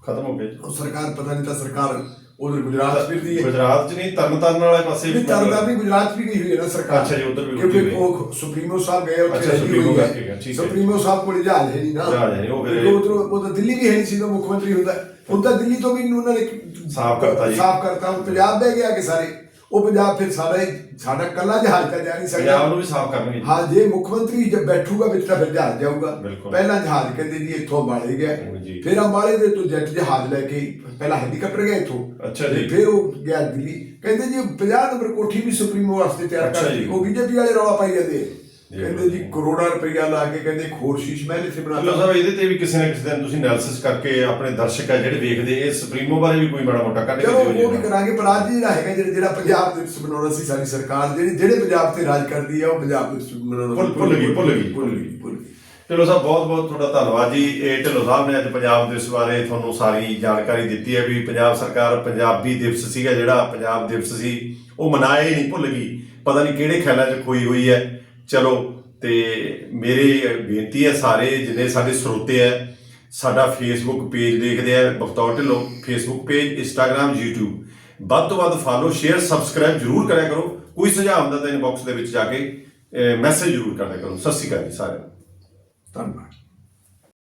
ਖਤਮ ਹੋ ਜੀ। ਉਹ ਸਰਕਾਰ ਪਤਾ ਨਹੀਂ ਤਾਂ ਸਰਕਾਰ ਉਧਰ ਗੁਜਰਾਤ 'ਚ ਫਿਰਦੀ ਹੈ ਗੁਜਰਾਤ ਚ ਨਹੀਂ ਤਰਨਤਾਰਨ ਵਾਲੇ ਪਾਸੇ ਵੀ ਤਰਨਤਾਰਨ ਵੀ ਗੁਜਰਾਤ 'ਚ ਵੀ ਗਈ ਹੋਈ ਹੈ ਨਾ ਸਰਕਾਰ ਅੱਛਾ ਜੀ, ਉੱਧਰ ਵੀ ਕਿਉਂਕਿ। ਉਹ ਸੁਪਰੀਮੋ ਸਾਹਿਬ ਗਏ ਉੱਥੇ ਸੁਪਰੀਮੋ। ਕਰਕੇ ਗਏ, ਠੀਕ ਹੈ। ਸੁਪਰੀਮੋ ਸਾਹਿਬ ਕੋਲ ਜਹਾਜ਼ ਹੈ ਨਹੀਂ ਨਾ ਜਹਾਜ਼ ਹੈ ਉਹ ਫਿਰ- ਉੱਧਰੋਂ- ਉਹ ਤਾਂ ਦਿੱਲੀ ਵੀ ਹੈ ਨਹੀਂ ਸੀ ਤਾਂ ਮੁੱਖ ਮੰਤਰੀ ਹੁੰਦਾ ਹੁਣ ਤਾਂ ਦਿੱਲੀ ਤੋਂ ਵੀ ਉਹਨਾਂ ਨੇ ਸਾਫ਼ ਕਰਤਾ ਜੀ। ਸਾਫ਼ ਕਰਤਾ ਪੰਜਾਬ ਬਹਿ ਗਿਆ ਕਿ ਸਾਰੇ ਉਹ ਪੰਜਾਬ ਫਿਰ ਸਾਡਾ ਹੀ ਸਾਡਾ ਕੱਲਾ ਜਹਾਜ਼ ਤਾਂ ਜਾ ਨਹੀਂ ਸਕਦਾ ਪੰਜਾਬ ਨੂੰ ਵੀ ਸਾਫ਼ ਕਰਨਗੇ। ਹਾਂ ਜੇ ਮੁੱਖ ਮੰਤਰੀ ਜਦ ਬੈਠੂਗਾ ਵਿੱਚ ਤਾਂ ਫਿਰ ਜਹਾਜ਼ ਜਾਊਗਾ ਬਿਲਕੁਲ। ਪਹਿਲਾਂ ਜਹਾਜ਼ ਕਹਿੰਦੇ ਜੀ ਇੱਥੋਂ ਅੰਬਾਲੇ ਗਿਆ ਜੀ। ਫਿਰ ਅੰਬਾਲੇ ਦੇ ਤੋਂ ਜੈਟ ਜਹਾਜ਼ ਲੈ ਕੇ ਪਹਿਲਾਂ ਹੈਲੀਕਾਪਟਰ ਗਿਆ ਇੱਥੋਂ ਅੱਛਾ ਤੇ ਜੀ। ਫਿਰ ਉਹ ਗਿਆ ਦਿੱਲੀ ਕਹਿੰਦੇ ਜੀ 50 ਨੰਬਰ ਕੋਠੀ ਵੀ ਸੁਪਰੀਮੋ ਵਾਸਤੇ ਤਿਆਰ ਅੱਛਾ ਕਰਤੀ ਜੀ। ਉਹ ਬੀਜੇਪੀ ਵਾਲੇ ਰੌਲਾ ਪਾਈ ਜਾਂਦੇ ਕਹਿੰਦੇ ਜੀ ਕਰੋੜਾਂ ਰੁਪਈਆ ਲਾ ਕੇ ਕਹਿੰਦੇ ਖੋਰ ਸ਼ੀਸ਼ ਮਹਿਲ ਇੱਥੇ ਬਣਾ ਚਲੋ ਸਾਹਿਬ ਇਹਦੇ ਤੇ ਵੀ ਕਿਸੇ ਨਾ ਕਿਸੇ ਦਿਨ ਤੁਸੀਂ ਐਨਾਲਿਸਿਸ ਕਰਕੇ ਆਪਣੇ ਦਰਸ਼ਕ ਆ ਜਿਹੜੇ ਵੇਖਦੇ ਇਹ ਸੁਪਰੀਮੋ ਬਾਰੇ ਵੀ ਕੋਈ ਮਾੜਾ ਮੋਟਾ ਕੱਢ ਕੇ ਚਲੋ ਦਿਓ ਜੀ ਉਹ ਵੀ ਕਰਾਂਗੇ ਪਰ ਅੱਜ ਜਿਹੜਾ ਹੈਗਾ ਜਿਹੜਾ ਜਿਹੜਾ ਪੰਜਾਬ ਦੇ ਵਿੱਚ ਬਣਾਉਣਾ ਸੀ ਸਾਡੀ ਸਰਕਾਰ ਜਿਹੜੀ ਜਿਹੜੇ ਪੰਜਾਬ ਤੇ ਰਾਜ ਕਰਦੀ ਹੈ ਉਹ ਪੰਜਾਬ ਦੇ ਵਿੱਚ ਬਣਾਉਣਾ ਭੁੱਲ- ਭੁੱਲ ਗਈ, ਭੁੱਲ ਗਈ। ਭੁੱਲ ਗਈ। ਭੁੱਲ ਗਈ। ਢਿੱਲੋਂ ਸਾਹਿਬ ਬਹੁਤ ਬਹੁਤ ਤੁਹਾਡਾ ਧੰਨਵਾਦ ਜੀ। ਇਹ ਢਿੱਲੋਂ ਸਾਹਿਬ ਨੇ ਅੱਜ ਪੰਜਾਬ ਦਿਵਸ ਬਾਰੇ ਤੁਹਾਨੂੰ ਸਾਰੀ ਜਾਣਕਾਰੀ ਦਿੱਤੀ ਹੈ ਵੀ ਪੰਜਾਬ ਸਰਕਾਰ ਪੰਜਾਬੀ ਦਿਵਸ ਸੀਗਾ ਜਿਹੜਾ ਪੰਜਾਬ ਦਿਵਸ ਸੀ ਉਹ ਮਨਾਇਆ ਹੀ ਨਹੀਂ ਭੁੱਲ ਗਈ। ਪਤਾ ਨਹੀਂ ਕਿਹੜੇ ਖਿਆਲਾਂ 'ਚ ਖੋਈ ਹੋਈ ਹੈ। ਚਲੋ, ਤੇ ਮੇਰੀ ਬੇਨਤੀ ਹੈ ਸਾਰੇ ਜਿੰਨੇ ਸਾਡੇ ਸਰੋਤੇ ਹੈ, ਸਾਡਾ ਫੇਸਬੁੱਕ ਪੇਜ ਦੇਖਦੇ ਆ Bakhtaur Dhillon Facebook page Instagram YouTube ਵੱਧ ਤੋਂ ਵੱਧ ਫਾਲੋ ਸ਼ੇਅਰ ਸਬਸਕ੍ਰਾਈਬ ਜਰੂਰ ਕਰਿਆ ਕਰੋ। ਕੋਈ ਸੁਝਾਅ ਹੁੰਦਾ ਤਾਂ ਇਨਬਾਕਸ ਦੇ ਵਿੱਚ ਜਾ ਕੇ ਮੈਸੇਜ ਜ਼ਰੂਰ ਕਰਿਆ ਕਰੋ। ਸਤਿ ਸ਼੍ਰੀ ਅਕਾਲ ਜੀ ਸਾਰਿਆਂ ਨੂੰ। ਧੰਨਵਾਦ।